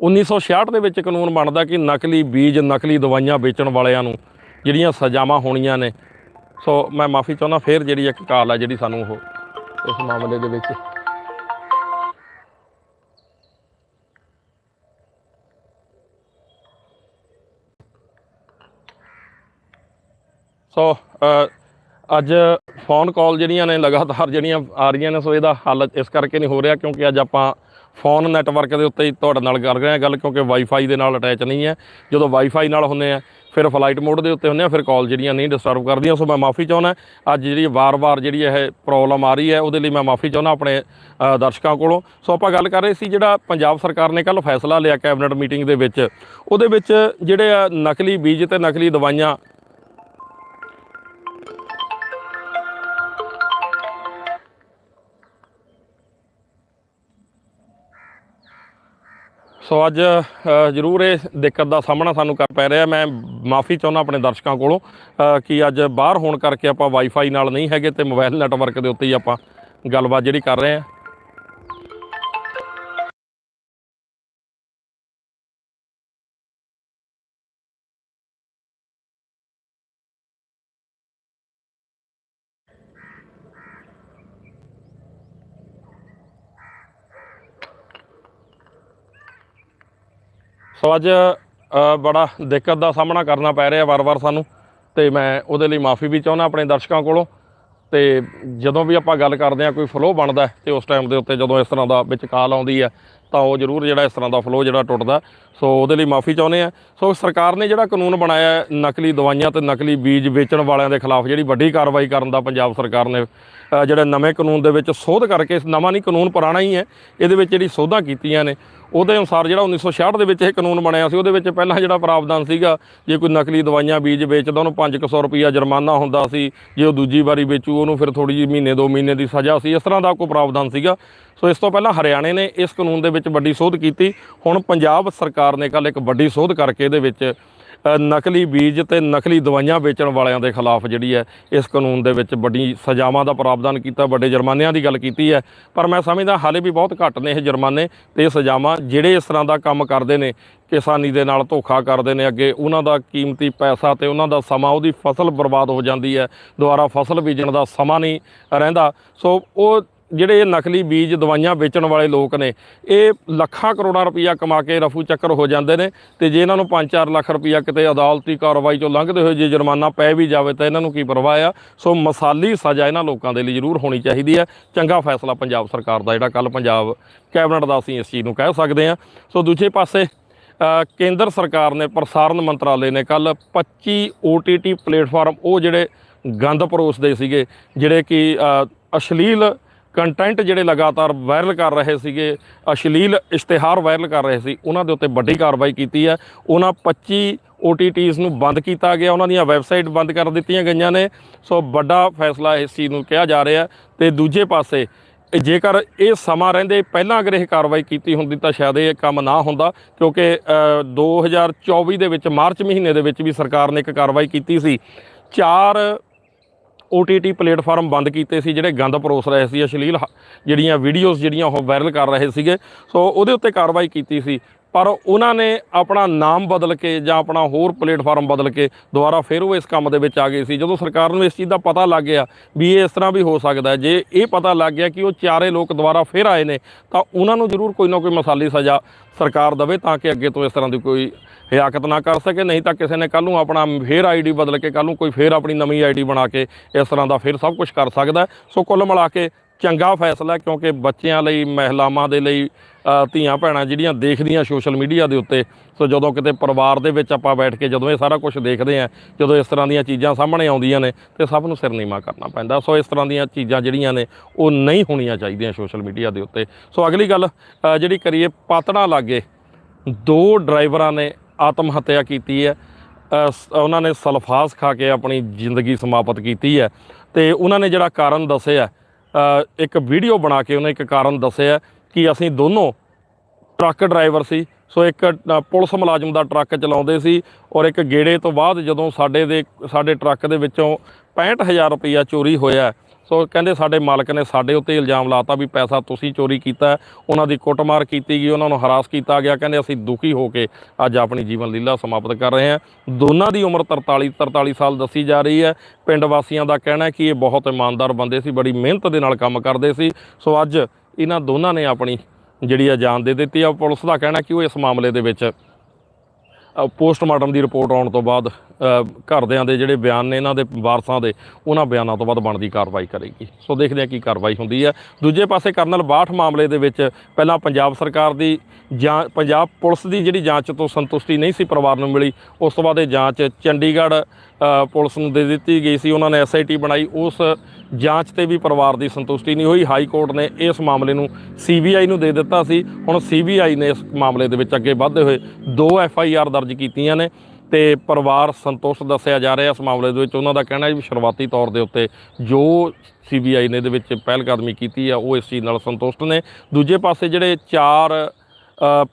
1966 ਦੇ ਵਿੱਚ ਕਾਨੂੰਨ ਬਣਦਾ ਕਿ ਨਕਲੀ ਬੀਜ, ਨਕਲੀ ਦਵਾਈਆਂ ਵੇਚਣ ਵਾਲਿਆਂ ਨੂੰ ਜਿਹੜੀਆਂ ਸਜ਼ਾਵਾਂ ਹੋਣੀਆਂ ਨੇ। ਸੋ ਮੈਂ ਮਾਫੀ ਚਾਹੁੰਦਾ, ਫੇਰ ਜਿਹੜੀ ਇੱਕ ਕਾਲ ਹੈ ਜਿਹੜੀ ਸਾਨੂੰ ਉਹ ਇਸ ਮਾਮਲੇ ਦੇ ਵਿੱਚ ਸੋ ਅੱਜ ਫੋਨ ਕਾਲ ਜਿਹੜੀਆਂ ਨੇ ਲਗਾਤਾਰ ਜਿਹੜੀਆਂ ਆ ਰਹੀਆਂ ਨੇ, ਸੋ ਇਹਦਾ ਹੱਲ ਇਸ ਕਰਕੇ ਨਹੀਂ ਹੋ ਰਿਹਾ ਕਿਉਂਕਿ ਅੱਜ ਆਪਾਂ ਫੋਨ ਨੈਟਵਰਕ ਦੇ ਉੱਤੇ ਹੀ ਤੁਹਾਡੇ ਨਾਲ ਕਰ ਰਹੇ ਹਾਂ ਗੱਲ, ਕਿਉਂਕਿ ਵਾਈਫਾਈ ਦੇ ਨਾਲ ਅਟੈਚ ਨਹੀਂ ਹੈ। ਜਦੋਂ ਵਾਈਫਾਈ ਨਾਲ ਹੁੰਦੇ ਆ, ਫਿਰ ਫਲਾਈਟ ਮੋਡ ਦੇ ਉੱਤੇ ਹੁੰਦੇ ਆ, ਫਿਰ ਕਾਲ ਜਿਹੜੀਆਂ ਨਹੀਂ ਡਿਸਟਰਬ ਕਰਦੀਆਂ। ਸੋ ਮੈਂ ਮਾਫੀ ਚਾਹੁੰਦਾ ਅੱਜ ਜਿਹੜੀ ਵਾਰ-ਵਾਰ ਜਿਹੜੀ ਇਹ ਪ੍ਰੋਬਲਮ ਆ ਰਹੀ ਹੈ, ਉਹਦੇ ਲਈ ਮੈਂ ਮਾਫੀ ਚਾਹੁੰਦਾ ਆਪਣੇ ਦਰਸ਼ਕਾਂ ਕੋਲੋਂ। ਸੋ ਆਪਾਂ ਗੱਲ ਕਰ ਰਹੇ ਸੀ, ਜਿਹੜਾ ਪੰਜਾਬ ਸਰਕਾਰ ਨੇ ਕੱਲ ਫੈਸਲਾ ਲਿਆ ਕੈਬਨਿਟ ਮੀਟਿੰਗ ਦੇ ਵਿੱਚ, ਉਹਦੇ ਵਿੱਚ ਜਿਹੜੇ ਆ ਨਕਲੀ ਬੀਜ ਤੇ ਨਕਲੀ ਦਵਾਈਆਂ ਸੋ ਅੱਜ ਜ਼ਰੂਰ ਇਹ ਦਿੱਕਤ ਦਾ ਸਾਹਮਣਾ ਸਾਨੂੰ ਕਰ ਪੈ ਰਿਹਾ। ਮੈਂ ਮਾਫੀ ਚਾਹੁੰਦਾ ਆਪਣੇ ਦਰਸ਼ਕਾਂ ਕੋਲੋਂ। ਕਿ ਅੱਜ ਬਾਹਰ ਹੋਣ ਕਰਕੇ ਆਪਾਂ ਵਾਈਫਾਈ ਨਾਲ ਨਹੀਂ ਹੈਗੇ ਤੇ ਮੋਬਾਈਲ ਨੈਟਵਰਕ ਦੇ ਉੱਤੇ ਹੀ ਆਪਾਂ ਗੱਲਬਾਤ ਜਿਹੜੀ ਕਰ ਰਹੇ ਹਾਂ। ਸੋ ਅੱਜ ਬੜਾ ਦਿੱਕਤ ਦਾ ਸਾਹਮਣਾ ਕਰਨਾ ਪੈ ਰਿਹਾ ਵਾਰ-ਵਾਰ ਸਾਨੂੰ ਤੇ ਮੈਂ ਉਹਦੇ ਲਈ ਮਾਫੀ ਵੀ ਚਾਹੁੰਦਾ ਆਪਣੇ ਦਰਸ਼ਕਾਂ ਕੋਲੋਂ ਤੇ ਜਦੋਂ ਵੀ ਆਪਾਂ ਗੱਲ ਕਰਦੇ ਹਾਂ ਕੋਈ ਫਲੋ ਬਣਦਾ ਹੈ ਤੇ ਉਸ ਟਾਈਮ ਦੇ ਉੱਤੇ ਜਦੋਂ ਇਸ ਤਰ੍ਹਾਂ ਦਾ ਵਿੱਚ ਕਾਲ ਆਉਂਦੀ ਹੈ ਤਾਂ ਉਹ ਜ਼ਰੂਰ ਜਿਹੜਾ ਇਸ ਤਰ੍ਹਾਂ ਦਾ ਫਲੋ ਜਿਹੜਾ ਟੁੱਟਦਾ ਸੋ ਉਹਦੇ ਲਈ ਮਾਫੀ ਚਾਹੁੰਦੇ ਆ ਸੋ ਸਰਕਾਰ ਨੇ ਜਿਹੜਾ ਕਾਨੂੰਨ ਬਣਾਇਆ ਨਕਲੀ ਦਵਾਈਆਂ ਤੇ ਨਕਲੀ ਬੀਜ ਵੇਚਣ ਵਾਲਿਆਂ ਦੇ ਖਿਲਾਫ ਜਿਹੜੀ ਵੱਡੀ ਕਾਰਵਾਈ ਕਰਨ ਦਾ ਪੰਜਾਬ ਸਰਕਾਰ ਨੇ ਅ, ਜਿਹੜੇ ਨਵੇਂ ਕਾਨੂੰਨ ਦੇ ਵਿੱਚ ਸੋਧ ਕਰਕੇ ਨਵਾਂ ਨਹੀਂ ਕਾਨੂੰਨ ਪੁਰਾਣਾ ਹੀ ਹੈ ਇਹਦੇ ਵਿੱਚ ਜਿਹੜੀ ਸੋਧਾਂ ਕੀਤੀਆਂ ਨੇ ਉਹਦੇ ਅਨੁਸਾਰ ਜਿਹੜਾ 1966 ਦੇ ਵਿੱਚ ਇਹ ਕਾਨੂੰਨ ਬਣਿਆ ਸੀ, ਉਹਦੇ ਵਿੱਚ ਪਹਿਲਾਂ ਜਿਹੜਾ ਪ੍ਰਾਵਧਾਨ ਸੀਗਾ, ਜੇ ਕੋਈ ਨਕਲੀ ਦਵਾਈਆਂ ਬੀਜ ਵੇਚਦਾ, ਉਹਨੂੰ 500 ਰੁਪਈਆ ਜੁਰਮਾਨਾ ਹੁੰਦਾ ਸੀ, ਜੇ ਉਹ ਦੂਜੀ ਵਾਰੀ ਵੇਚੂ, ਉਹਨੂੰ ਫਿਰ ਥੋੜੀ ਜਿਹੀ ਮਹੀਨੇ, ਦੋ ਮਹੀਨੇ ਦੀ ਸਜ਼ਾ ਸੀ। ਇਸ ਤਰ੍ਹਾਂ ਦਾ ਕੋਈ ਪ੍ਰਾਵਧਾਨ ਸੀਗਾ। ਸੋ ਇਸ ਤੋਂ ਪਹਿਲਾਂ ਹਰਿਆਣੇ ਨੇ ਇਸ ਕਾਨੂੰਨ ਦੇ ਵਿੱਚ ਵੱਡੀ ਸੋਧ ਕੀਤੀ। ਹੁਣ ਪੰਜਾਬ ਸਰਕਾਰ ਨੇ ਕੱਲ ਇੱਕ ਵੱਡੀ ਸੋਧ ਕਰਕੇ ਇਹਦੇ ਵਿੱਚ ਨਕਲੀ ਬੀਜ ਤੇ ਨਕਲੀ ਦਵਾਈਆਂ ਵੇਚਣ ਵਾਲਿਆਂ ਦੇ ਖਿਲਾਫ ਜਿਹੜੀ ਹੈ, ਇਸ ਕਾਨੂੰਨ ਦੇ ਵਿੱਚ ਵੱਡੀ ਸਜ਼ਾਵਾਂ ਦਾ ਪ੍ਰਾਵਧਾਨ ਕੀਤਾ, ਵੱਡੇ ਜੁਰਮਾਨਿਆਂ ਦੀ ਗੱਲ ਕੀਤੀ ਹੈ। ਪਰ ਮੈਂ ਸਮਝਦਾ ਹਾਲੇ ਵੀ ਬਹੁਤ ਘੱਟ ਨੇ ਇਹ ਜੁਰਮਾਨੇ ਤੇ ਇਹ ਸਜ਼ਾਵਾਂ, ਜਿਹੜੇ ਇਸ ਤਰ੍ਹਾਂ ਦਾ ਕੰਮ ਕਰਦੇ ਨੇ, ਕਿਸਾਨੀ ਦੇ ਨਾਲ ਧੋਖਾ ਕਰਦੇ ਨੇ ਅੱਗੇ, ਉਹਨਾਂ ਦਾ ਕੀਮਤੀ ਪੈਸਾ ਤੇ ਉਹਨਾਂ ਦਾ ਸਮਾਂ, ਉਹਦੀ ਫਸਲ ਬਰਬਾਦ ਹੋ ਜਾਂਦੀ ਹੈ, ਦੁਬਾਰਾ ਫਸਲ ਬੀਜਣ ਦਾ ਸਮਾਂ ਨਹੀਂ ਰਹਿੰਦਾ। ਸੋ ਉਹ ਜਿਹੜੇ ਇਹ ਨਕਲੀ ਬੀਜ ਦਵਾਈਆਂ ਵੇਚਣ ਵਾਲੇ ਲੋਕ ਨੇ, ਇਹ ਲੱਖਾਂ ਕਰੋੜਾਂ ਰੁਪਈਆ ਕਮਾ ਕੇ ਰਫੂ ਚੱਕਰ ਹੋ ਜਾਂਦੇ ਨੇ ਤੇ ਜੇ ਇਹਨਾਂ ਨੂੰ 5-4 ਲੱਖ ਰੁਪਈਆ ਕਿਤੇ ਅਦਾਲਤੀ ਕਾਰਵਾਈ ਚੋਂ ਲੰਘਦੇ ਹੋਏ ਜੇ ਜੁਰਮਾਨਾ ਪੈ ਵੀ ਜਾਵੇ ਤਾਂ ਇਹਨਾਂ ਨੂੰ ਕੀ ਪਰਵਾਹ ਆ? ਸੋ ਮਸਾਲੀ ਸਜ਼ਾ ਇਹਨਾਂ ਲੋਕਾਂ ਦੇ ਲਈ ਜ਼ਰੂਰ ਹੋਣੀ ਚਾਹੀਦੀ ਹੈ। ਚੰਗਾ ਫੈਸਲਾ ਪੰਜਾਬ ਸਰਕਾਰ ਦਾ, ਜਿਹੜਾ ਕੱਲ ਪੰਜਾਬ ਕੈਬਨਿਟ ਦਾ ਅਸੀਂ ਇਸ ਚੀਜ਼ ਨੂੰ ਕਹਿ ਸਕਦੇ ਹਾਂ। ਸੋ ਦੂਜੇ ਪਾਸੇ ਕੇਂਦਰ ਸਰਕਾਰ ਨੇ, ਪ੍ਰਸਾਰਣ ਮੰਤਰਾਲੇ ਨੇ ਕੱਲ 25 OTT ਪਲੇਟਫਾਰਮ, ਉਹ ਜਿਹੜੇ ਗੰਦ ਪਰੋਸਦੇ ਸੀਗੇ, ਜਿਹੜੇ ਕਿ ਅਸ਼ਲੀਲ ਕੰਟੈਂਟ ਜਿਹੜੇ ਲਗਾਤਾਰ ਵਾਇਰਲ ਕਰ ਰਹੇ ਸੀਗੇ ਅਸ਼ਲੀਲ ਇਸ਼ਤਿਹਾਰ ਵਾਇਰਲ ਕਰ ਰਹੇ ਸੀ ਉਹਨਾਂ ਦੇ ਉੱਤੇ ਵੱਡੀ ਕਾਰਵਾਈ ਕੀਤੀ ਹੈ। ਉਹਨਾਂ 25 OTTs ਨੂੰ ਬੰਦ ਕੀਤਾ ਗਿਆ ਉਹਨਾਂ ਦੀਆਂ ਵੈਬਸਾਈਟ ਬੰਦ ਕਰ ਦਿੱਤੀਆਂ ਗਈਆਂ ਨੇ। ਸੋ ਵੱਡਾ ਫੈਸਲਾ ਇਸ ਚੀਜ਼ ਨੂੰ ਕਿਹਾ ਜਾ ਰਿਹਾ ਤੇ ਦੂਜੇ ਪਾਸੇ ਜੇਕਰ ਇਹ ਸਮਾਂ ਰਹਿੰਦੇ ਪਹਿਲਾਂ ਅਗਰ ਇਹ ਕਾਰਵਾਈ ਕੀਤੀ ਹੁੰਦੀ ਤਾਂ ਸ਼ਾਇਦ ਇਹ ਕੰਮ ਨਾ ਹੁੰਦਾ ਕਿਉਂਕਿ ਅ, 2024 ਦੇ ਵਿੱਚ ਮਾਰਚ ਮਹੀਨੇ ਦੇ ਵਿੱਚ ਵੀ ਸਰਕਾਰ ਨੇ ਇੱਕ ਕਾਰਵਾਈ ਕੀਤੀ ਸੀ। ਚਾਰ OTT ਪਲੇਟਫਾਰਮ ਬੰਦ ਕੀਤੇ ਸੀ, ਜਿਹੜੇ ਗੰਦ ਪਰੋਸ ਰਹੇ ਸੀ, ਅਸ਼ਲੀਲ ਜਿਹੜੀਆਂ ਵੀਡੀਓਜ਼ ਜਿਹੜੀਆਂ ਉਹ ਵਾਇਰਲ ਕਰ ਰਹੇ ਸੀਗੇ। ਸੋ ਉਹਦੇ ਉੱਤੇ ਕਾਰਵਾਈ ਕੀਤੀ ਸੀ। ਪਰ ਉਹਨਾਂ ਨੇ ਆਪਣਾ ਨਾਮ ਬਦਲ ਕੇ ਜਾਂ ਆਪਣਾ ਹੋਰ ਪਲੇਟਫਾਰਮ ਬਦਲ ਕੇ ਦੁਬਾਰਾ ਫਿਰ ਉਹ ਇਸ ਕੰਮ ਦੇ ਵਿੱਚ ਆ ਗਏ ਸੀ। ਜਦੋਂ ਸਰਕਾਰ ਨੂੰ ਇਸ ਚੀਜ਼ ਦਾ ਪਤਾ ਲੱਗ ਗਿਆ ਵੀ ਇਹ ਇਸ ਤਰ੍ਹਾਂ ਵੀ ਹੋ ਸਕਦਾ ਜੇ ਇਹ ਪਤਾ ਲੱਗ ਗਿਆ ਕਿ ਉਹ ਚਾਰੇ ਲੋਕ ਦੁਬਾਰਾ ਫਿਰ ਆਏ ਨੇ, ਤਾਂ ਉਹਨਾਂ ਨੂੰ ਜ਼ਰੂਰ ਕੋਈ ਨਾ ਕੋਈ ਮਸਾਲੀ ਸਜ਼ਾ ਸਰਕਾਰ ਦੇਵੇ ਤਾਂ ਕਿ ਅੱਗੇ ਤੋਂ ਇਸ ਤਰ੍ਹਾਂ ਦੀ ਕੋਈ ਹਿਆਕਤ ਨਾ ਕਰ ਸਕੇ। ਨਹੀਂ ਤਾਂ ਕਿਸੇ ਨੇ ਕੱਲ ਨੂੰ ਆਪਣਾ ਫੇਰ ਆਈਡੀ ਬਦਲ ਕੇ ਕੱਲ ਨੂੰ ਕੋਈ ਫੇਰ ਆਪਣੀ ਨਵੀਂ ਆਈਡੀ ਬਣਾ ਕੇ ਇਸ ਤਰ੍ਹਾਂ ਦਾ ਫਿਰ ਸਭ ਕੁਝ ਕਰ ਸਕਦਾ ਸੋ ਕੁੱਲ ਮਿਲਾ ਕੇ ਚੰਗਾ ਫੈਸਲਾ ਕਿਉਂਕਿ ਬੱਚਿਆਂ ਲਈ, ਮਹਿਲਾਵਾਂ ਦੇ ਲਈ ਧੀਆਂ ਭੈਣਾਂ ਜਿਹੜੀਆਂ ਦੇਖਦੀਆਂ ਸੋਸ਼ਲ ਮੀਡੀਆ ਦੇ ਉੱਤੇ, ਸੋ ਜਦੋਂ ਕਿਤੇ ਪਰਿਵਾਰ ਦੇ ਵਿੱਚ ਆਪਾਂ ਬੈਠ ਕੇ ਜਦੋਂ ਇਹ ਸਾਰਾ ਕੁਝ ਦੇਖਦੇ ਆ ਜਦੋਂ ਇਸ ਤਰ੍ਹਾਂ ਦੀਆਂ ਚੀਜ਼ਾਂ ਸਾਹਮਣੇ ਆਉਂਦੀਆਂ ਨੇ, ਤੇ ਸਭ ਨੂੰ ਸਿਰ ਨੀਵਾਂ ਕਰਨਾ ਪੈਂਦਾ। ਸੋ ਇਸ ਤਰ੍ਹਾਂ ਦੀਆਂ ਚੀਜ਼ਾਂ ਜਿਹੜੀਆਂ ਨੇ, ਉਹ ਨਹੀਂ ਹੋਣੀਆਂ ਚਾਹੀਦੀਆਂ ਸੋਸ਼ਲ ਮੀਡੀਆ ਦੇ ਉੱਤੇ। ਸੋ ਅਗਲੀ ਗੱਲ ਜਿਹੜੀ ਕਰੀਏ ਪਾਤੜਾ ਲਾਗੇ, ਦੋ ਡਰਾਈਵਰਾਂ ਨੇ ਆਤਮ ਹੱਤਿਆ ਕੀਤੀ ਹੈ। ਸ- ਉਹਨਾਂ ਨੇ ਸਲਫਾਸ ਖਾ ਕੇ ਆਪਣੀ ਜ਼ਿੰਦਗੀ ਸਮਾਪਤ ਕੀਤੀ ਹੈ। ਤੇ ਉਹਨਾਂ ਨੇ ਜਿਹੜਾ ਕਾਰਨ ਦੱਸਿਆ ਇੱਕ ਵੀਡੀਓ ਬਣਾ ਕੇ ਉਹਨੇ ਇੱਕ ਕਾਰਨ ਦੱਸਿਆ ਕਿ ਅਸੀਂ ਦੋਨੋਂ ਟਰੱਕ ਡਰਾਈਵਰ ਸੀ। ਸੋ ਇੱਕ ਪੁਲਿਸ ਮੁਲਾਜ਼ਮ ਦਾ ਟਰੱਕ ਚਲਾਉਂਦੇ ਸੀ ਔਰ ਇੱਕ ਗੇੜੇ ਤੋਂ ਬਾਅਦ ਜਦੋਂ ਸਾਡੇ ਦੇ, ਸਾਡੇ ਟਰੱਕ ਦੇ ਵਿੱਚੋਂ 65000 ਰੁਪਈਆ ਚੋਰੀ ਹੋਇਆ, ਸੋ ਕਹਿੰਦੇ ਸਾਡੇ ਮਾਲਕ ਨੇ ਸਾਡੇ ਉੱਤੇ ਇਲਜ਼ਾਮ ਲਾਤਾ ਵੀ ਪੈਸਾ ਤੁਸੀਂ ਚੋਰੀ ਕੀਤਾ, ਉਹਨਾਂ ਦੀ ਕੁੱਟਮਾਰ ਕੀਤੀ ਗਈ, ਉਹਨਾਂ ਨੂੰ ਹਰਾਸ ਕੀਤਾ ਗਿਆ, ਕਹਿੰਦੇ ਅਸੀਂ ਦੁਖੀ ਹੋ ਕੇ ਅੱਜ ਆਪਣੀ ਜੀਵਨ ਲੀਲਾ ਸਮਾਪਤ ਕਰ ਰਹੇ ਹਾਂ। ਦੋਨਾਂ ਦੀ ਉਮਰ 43 43 ਸਾਲ ਦੱਸੀ ਜਾ ਰਹੀ ਹੈ। ਪਿੰਡ ਵਾਸੀਆਂ ਦਾ ਕਹਿਣਾ ਹੈ ਕਿ ਇਹ ਬਹੁਤ ਇਮਾਨਦਾਰ ਬੰਦੇ ਸੀ, ਬੜੀ ਮਿਹਨਤ ਦੇ ਨਾਲ ਕੰਮ ਕਰਦੇ ਸੀ। ਸੋ ਅੱਜ ਇਹਨਾਂ ਦੋਨਾਂ ਨੇ ਆਪਣੀ ਜਿਹੜੀ ਆ ਜਾਨ ਦੇ ਦਿੱਤੀ ਆ। ਪੁਲਿਸ ਦਾ ਕਹਿਣਾ ਕਿ ਉਹ ਇਸ ਮਾਮਲੇ ਦੇ ਵਿੱਚ ਪੋਸਟਮਾਰਟਮ ਦੀ ਰਿਪੋਰਟ ਆਉਣ ਤੋਂ ਬਾਅਦ ਘਰਦਿਆਂ ਦੇ ਜਿਹੜੇ ਬਿਆਨ ਨੇ ਇਹਨਾਂ ਦੇ ਵਾਰਸਾਂ ਦੇ, ਉਹਨਾਂ ਬਿਆਨਾਂ ਤੋਂ ਬਾਅਦ ਬਣਦੀ ਕਾਰਵਾਈ ਕਰੇਗੀ। ਸੋ ਦੇਖਦੇ ਹਾਂ ਕੀ ਕਾਰਵਾਈ ਹੁੰਦੀ ਹੈ। ਦੂਜੇ ਪਾਸੇ ਕਰਨਲ ਬਾਠ ਮਾਮਲੇ ਦੇ ਵਿੱਚ ਪਹਿਲਾਂ ਪੰਜਾਬ ਸਰਕਾਰ ਦੀ ਜਾਂ ਪੰਜਾਬ ਪੁਲਿਸ ਦੀ ਜਿਹੜੀ ਜਾਂਚ ਤੋਂ ਸੰਤੁਸ਼ਟੀ ਨਹੀਂ ਸੀ ਪਰਿਵਾਰ ਨੂੰ ਮਿਲੀ, ਉਸ ਤੋਂ ਬਾਅਦ ਇਹ ਜਾਂਚ ਚੰਡੀਗੜ੍ਹ ਪੁਲਿਸ ਨੂੰ ਦੇ ਦਿੱਤੀ ਗਈ ਸੀ। ਉਹਨਾਂ ਨੇ ਐਸਆਈਟੀ ਬਣਾਈ। ਉਸ ਜਾਂਚ ਤੇ ਵੀ ਪਰਿਵਾਰ ਦੀ ਸੰਤੁਸ਼ਟੀ ਨਹੀਂ ਹੋਈ। ਹਾਈ ਕੋਰਟ ਨੇ ਇਸ ਮਾਮਲੇ ਨੂੰ ਸੀਬੀਆਈ ਨੂੰ ਦੇ ਦਿੱਤਾ ਸੀ। ਹੁਣ ਸੀਬੀਆਈ ਨੇ ਇਸ ਮਾਮਲੇ ਦੇ ਵਿੱਚ ਅੱਗੇ ਵਧਦੇ ਹੋਏ ਦੋ ਐਫ ਆਈ ਆਰ ਦਰਜ ਕੀਤੀਆਂ ਨੇ। ਤੇ ਪਰਿਵਾਰ ਸੰਤੁਸ਼ਟ ਦੱਸਿਆ ਜਾ ਰਿਹਾ ਇਸ ਮਾਮਲੇ ਦੇ ਵਿੱਚ। ਉਹਨਾਂ ਦਾ ਕਹਿਣਾ ਹੈ ਵੀ ਸ਼ੁਰੂਆਤੀ ਤੌਰ ਦੇ ਉੱਤੇ ਜੋ ਸੀਬੀਆਈ ਨੇ ਇਹਦੇ ਵਿੱਚ ਪਹਿਲ ਕਦਮੀ ਕੀਤੀ ਆ, ਉਹ ਇਸ ਚੀਜ਼ ਨਾਲ ਸੰਤੁਸ਼ਟ ਨੇ। ਦੂਜੇ ਪਾਸੇ ਜਿਹੜੇ ਚਾਰ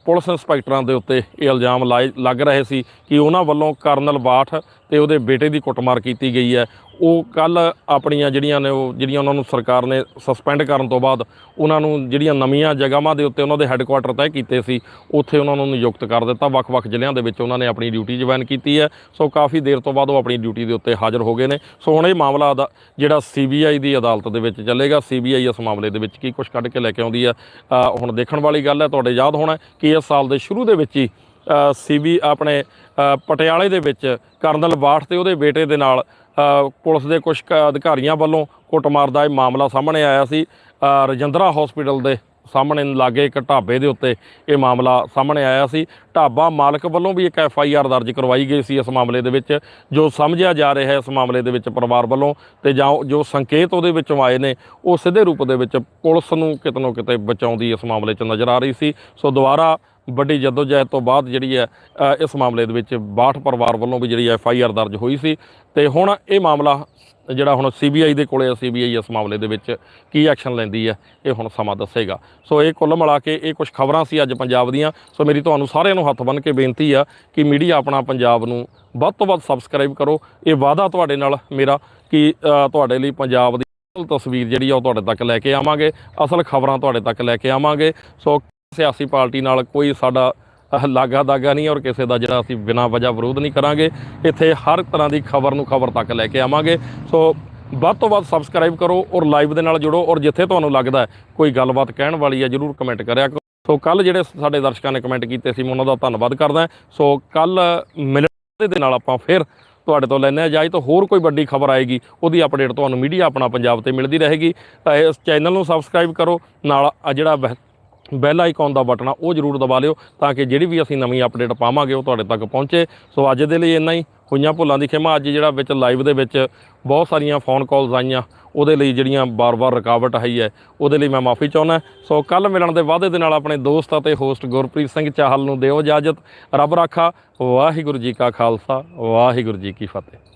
ਪੁਲਿਸ ਇੰਸਪੈਕਟਰਾਂ ਦੇ ਉੱਤੇ ਇਹ ਇਲਜ਼ਾਮ ਲਾਏ, ਲੱਗ ਰਹੇ ਸੀ ਕਿ ਉਹਨਾਂ ਵੱਲੋਂ ਕਰਨਲ ਬਾਠ ਤੇ ਉਹਦੇ ਬੇਟੇ ਦੀ ਕੁੱਟਮਾਰ ਕੀਤੀ ਗਈ ਹੈ। ਉਹ ਕੱਲ ਆਪਣੀਆਂ ਜਿਹੜੀਆਂ ਨੇ ਉਹ, ਜਿਹੜੀਆਂ ਉਹਨਾਂ ਨੂੰ ਸਰਕਾਰ ਨੇ ਸਸਪੈਂਡ ਕਰਨ ਤੋਂ ਬਾਅਦ ਉਹਨਾਂ ਨੂੰ ਜਿਹੜੀਆਂ ਨਵੀਆਂ ਜਗ੍ਹਾਵਾਂ ਦੇ ਉੱਤੇ ਉਹਨਾਂ ਦੇ ਹੈੱਡਕੁਆਟਰ ਤੈਅ ਕੀਤੇ ਸੀ, ਉੱਥੇ ਉਹਨਾਂ ਨੂੰ ਨਿਯੁਕਤ ਕਰ ਦਿੱਤਾ। ਵੱਖ-ਵੱਖ ਜ਼ਿਲ੍ਹਿਆਂ ਦੇ ਵਿੱਚ ਉਹਨਾਂ ਨੇ ਆਪਣੀ ਡਿਊਟੀ ਜੁਆਇਨ ਕੀਤੀ ਹੈ। ਸੋ ਕਾਫੀ ਦੇਰ ਤੋਂ ਬਾਅਦ ਉਹ ਆਪਣੀ ਡਿਊਟੀ ਦੇ ਉੱਤੇ ਹਾਜ਼ਰ ਹੋ ਗਏ ਨੇ। ਸੋ ਹੁਣ ਇਹ ਮਾਮਲਾ ਦਾ ਜਿਹੜਾ ਸੀਬੀਆਈ ਦੀ ਅਦਾਲਤ ਦੇ ਵਿੱਚ ਚੱਲੇਗਾ ਸੀਬੀਆਈ ਇਸ ਮਾਮਲੇ ਦੇ ਵਿੱਚ ਕੀ ਕੁਝ ਕੱਢ ਕੇ ਲੈ ਕੇ ਆਉਂਦੀ ਹੈ ਹੁਣ ਦੇਖਣ ਵਾਲੀ ਗੱਲ ਹੈ। ਤੁਹਾਡੇ ਯਾਦ ਹੋਣਾ ਕਿ ਇਸ ਸਾਲ ਦੇ ਸ਼ੁਰੂ ਦੇ ਵਿੱਚ ਹੀ ਸੀਬੀ ਆਪਣੇ ਪਟਿਆਲੇ ਦੇ ਵਿੱਚ ਕਰਨਲ ਬਾਠ ਤੇ ਉਹਦੇ ਬੇਟੇ ਦੇ ਨਾਲ ਪੁਲਿਸ ਦੇ ਕੁਝ ਅਧਿਕਾਰੀਆਂ ਵੱਲੋਂ ਕੁੱਟਮਾਰ ਦਾ ਇਹ ਮਾਮਲਾ ਸਾਹਮਣੇ ਆਇਆ ਸੀ। ਰਜਿੰਦਰਾ ਹਸਪੀਟਲ ਦੇ ਸਾਹਮਣੇ ਲਾਗੇ ਇੱਕ ਢਾਬੇ ਦੇ ਉੱਤੇ ਇਹ ਮਾਮਲਾ ਸਾਹਮਣੇ ਆਇਆ ਸੀ। ਢਾਬਾ ਮਾਲਕ ਵੱਲੋਂ ਵੀ ਇੱਕ ਐਫ ਆਈ ਆਰ ਦਰਜ ਕਰਵਾਈ ਗਈ ਸੀ ਇਸ ਮਾਮਲੇ ਦੇ ਵਿੱਚ। ਜੋ ਸਮਝਿਆ ਜਾ ਰਿਹਾ ਹੈ ਇਸ ਮਾਮਲੇ ਦੇ ਵਿੱਚ ਪਰਿਵਾਰ ਵੱਲੋਂ ਤੇ ਜਾਂ ਜੋ ਸੰਕੇਤ ਉਹਦੇ ਵਿੱਚੋਂ ਆਏ ਨੇ ਉਹ ਸਿੱਧੇ ਰੂਪ ਦੇ ਵਿੱਚ ਪੁਲਿਸ ਨੂੰ ਕਿਤੇ ਨਾ ਕਿਤੇ ਬਚਾਉਂਦੀ ਇਸ ਮਾਮਲੇ 'ਚ ਨਜ਼ਰ ਆ ਰਹੀ ਸੀ। ਸੋ ਦੁਬਾਰਾ ਵੱਡੀ ਜਦੋਜਹਿਦ ਤੋਂ ਬਾਅਦ ਜਿਹੜੀ ਹੈ ਇਸ ਮਾਮਲੇ ਦੇ ਵਿੱਚ ਬਾਠ ਪਰਿਵਾਰ ਵੱਲੋਂ ਵੀ ਜਿਹੜੀ ਐਫ ਆਈ ਆਰ ਦਰਜ ਹੋਈ ਸੀ। ਤੇ ਹੁਣ ਇਹ ਮਾਮਲਾ ਜਿਹੜਾ ਹੁਣ ਸੀਬੀਆਈ ਦੇ ਕੋਲੇ ਆ, ਸੀਬੀਆਈ ਇਸ ਮਾਮਲੇ ਦੇ ਵਿੱਚ ਕੀ ਐਕਸ਼ਨ ਲੈਂਦੀ ਹੈ, ਇਹ ਹੁਣ ਸਮਾਂ ਦੱਸੇਗਾ। ਸੋ ਇਹ ਕੁੱਲ ਮਿਲਾ ਕੇ ਇਹ ਕੁਝ ਖਬਰਾਂ ਸੀ ਅੱਜ ਪੰਜਾਬ ਦੀਆਂ। ਸੋ ਮੇਰੀ ਤੁਹਾਨੂੰ ਸਾਰਿਆਂ ਨੂੰ ਹੱਥ ਬੰਨ੍ਹ ਕੇ ਬੇਨਤੀ ਆ ਕਿ ਮੀਡੀਆ ਆਪਣਾ ਪੰਜਾਬ ਨੂੰ ਵੱਧ ਤੋਂ ਵੱਧ ਸਬਸਕ੍ਰਾਈਬ ਕਰੋ। ਇਹ ਵਾਅਦਾ ਤੁਹਾਡੇ ਨਾਲ ਮੇਰਾ ਕਿ ਤੁਹਾਡੇ ਲਈ ਪੰਜਾਬ ਦੀ ਅਸਲ ਤਸਵੀਰ ਜਿਹੜੀ ਆ ਉਹ ਤੁਹਾਡੇ ਤੱਕ ਲੈ ਕੇ ਆਵਾਂਗੇ। ਅਸਲ ਖਬਰਾਂ ਤੁਹਾਡੇ ਤੱਕ ਲੈ ਕੇ ਆਵਾਂਗੇ। ਸੋ ਸਿਆਸੀ ਪਾਰਟੀ ਨਾਲ ਕੋਈ ਸਾਡਾ ਲਾਗਾ ਦਾਗਾ ਨਹੀਂ ਔਰ ਕਿਸੇ ਦਾ ਜਿਹੜਾ ਅਸੀਂ ਬਿਨਾਂ ਵਜ੍ਹਾ ਵਿਰੋਧ ਨਹੀਂ ਕਰਾਂਗੇ। ਇੱਥੇ ਹਰ ਤਰ੍ਹਾਂ ਦੀ ਖਬਰ ਨੂੰ ਖਬਰ ਤੱਕ ਲੈ ਕੇ ਆਵਾਂਗੇ। ਸੋ ਵੱਧ ਤੋਂ ਵੱਧ ਸਬਸਕ੍ਰਾਈਬ ਕਰੋ ਔਰ ਲਾਈਵ ਦੇ ਨਾਲ ਜੁੜੋ ਔਰ ਜਿੱਥੇ ਤੁਹਾਨੂੰ ਲੱਗਦਾ ਕੋਈ ਗੱਲਬਾਤ ਕਹਿਣ ਵਾਲੀ ਹੈ, ਜਰੂਰ ਕਮੈਂਟ ਕਰਿਆ ਕਰੋ। ਸੋ ਕੱਲ ਜਿਹੜੇ ਸਾਡੇ ਦਰਸ਼ਕਾਂ ਨੇ ਕਮੈਂਟ ਕੀਤੇ ਸੀ, ਮੈਂ ਉਹਨਾਂ ਦਾ ਧੰਨਵਾਦ ਕਰਦਾ ਸੋ ਕੱਲ ਮਿਲਣ ਦੇ ਨਾਲ ਆਪਾਂ ਫਿਰ ਤੁਹਾਡੇ ਤੋਂ ਲੈਣੇ ਆ ਜਾਈ ਤਾਂ ਹੋਰ ਕੋਈ ਵੱਡੀ ਖਬਰ ਆਏਗੀ, ਉਹਦੀ ਅਪਡੇਟ ਤੁਹਾਨੂੰ ਮੀਡੀਆ ਆਪਣਾ ਪੰਜਾਬ ਤੇ ਮਿਲਦੀ ਰਹੇਗੀ। ਤਾਂ ਇਸ ਚੈਨਲ ਨੂੰ ਸਬਸਕ੍ਰਾਈਬ ਕਰੋ, ਨਾਲ ਜਿਹੜਾ ਬਹਿ- ਬੈਲ ਆਈਕਨ ਦਾ ਬਟਨ ਆ, ਉਹ ਜਰੂਰ ਦਬਾ ਲਿਓ ਤਾਂ ਕਿ ਜਿਹੜੀ ਵੀ ਅਸੀਂ ਨਵੀਂ ਅਪਡੇਟ ਪਾਵਾਂਗੇ ਉਹ ਤੁਹਾਡੇ ਤੱਕ ਪਹੁੰਚੇ। ਸੋ ਅੱਜ ਦੇ ਲਈ ਇੰਨਾ ਹੀ। ਹੋਈਆਂ ਭੁੱਲਾਂ ਦੀ ਖਿਮਾ ਅੱਜ ਜਿਹੜਾ ਵਿੱਚ ਲਾਈਵ ਦੇ ਵਿੱਚ ਬਹੁਤ ਸਾਰੀਆਂ ਫੋਨ ਕਾਲਸ ਆਈਆਂ। ਉਹਦੇ ਲਈ ਜਿਹੜੀਆਂ ਬਾਰ-ਬਾਰ ਰੁਕਾਵਟ ਆਈ ਹੈ, ਉਹਦੇ ਲਈ ਮੈਂ ਮਾਫੀ ਚਾਹੁੰਦਾ। ਸੋ ਕੱਲ ਮਿਲਣ ਦੇ ਵਾਅਦੇ ਦੇ ਨਾਲ ਆਪਣੇ ਦੋਸਤ ਅਤੇ ਹੋਸਟ ਗੁਰਪ੍ਰੀਤ ਸਿੰਘ ਚਾਹਲ ਨੂੰ ਦਿਓ ਇਜਾਜ਼ਤ। ਰੱਬ ਰਾਖਾ, ਵਾਹਿਗੁਰੂ ਜੀ ਕਾ ਖਾਲਸਾ, ਵਾਹਿਗੁਰੂ ਜੀ ਕੀ ਫਤਿਹ।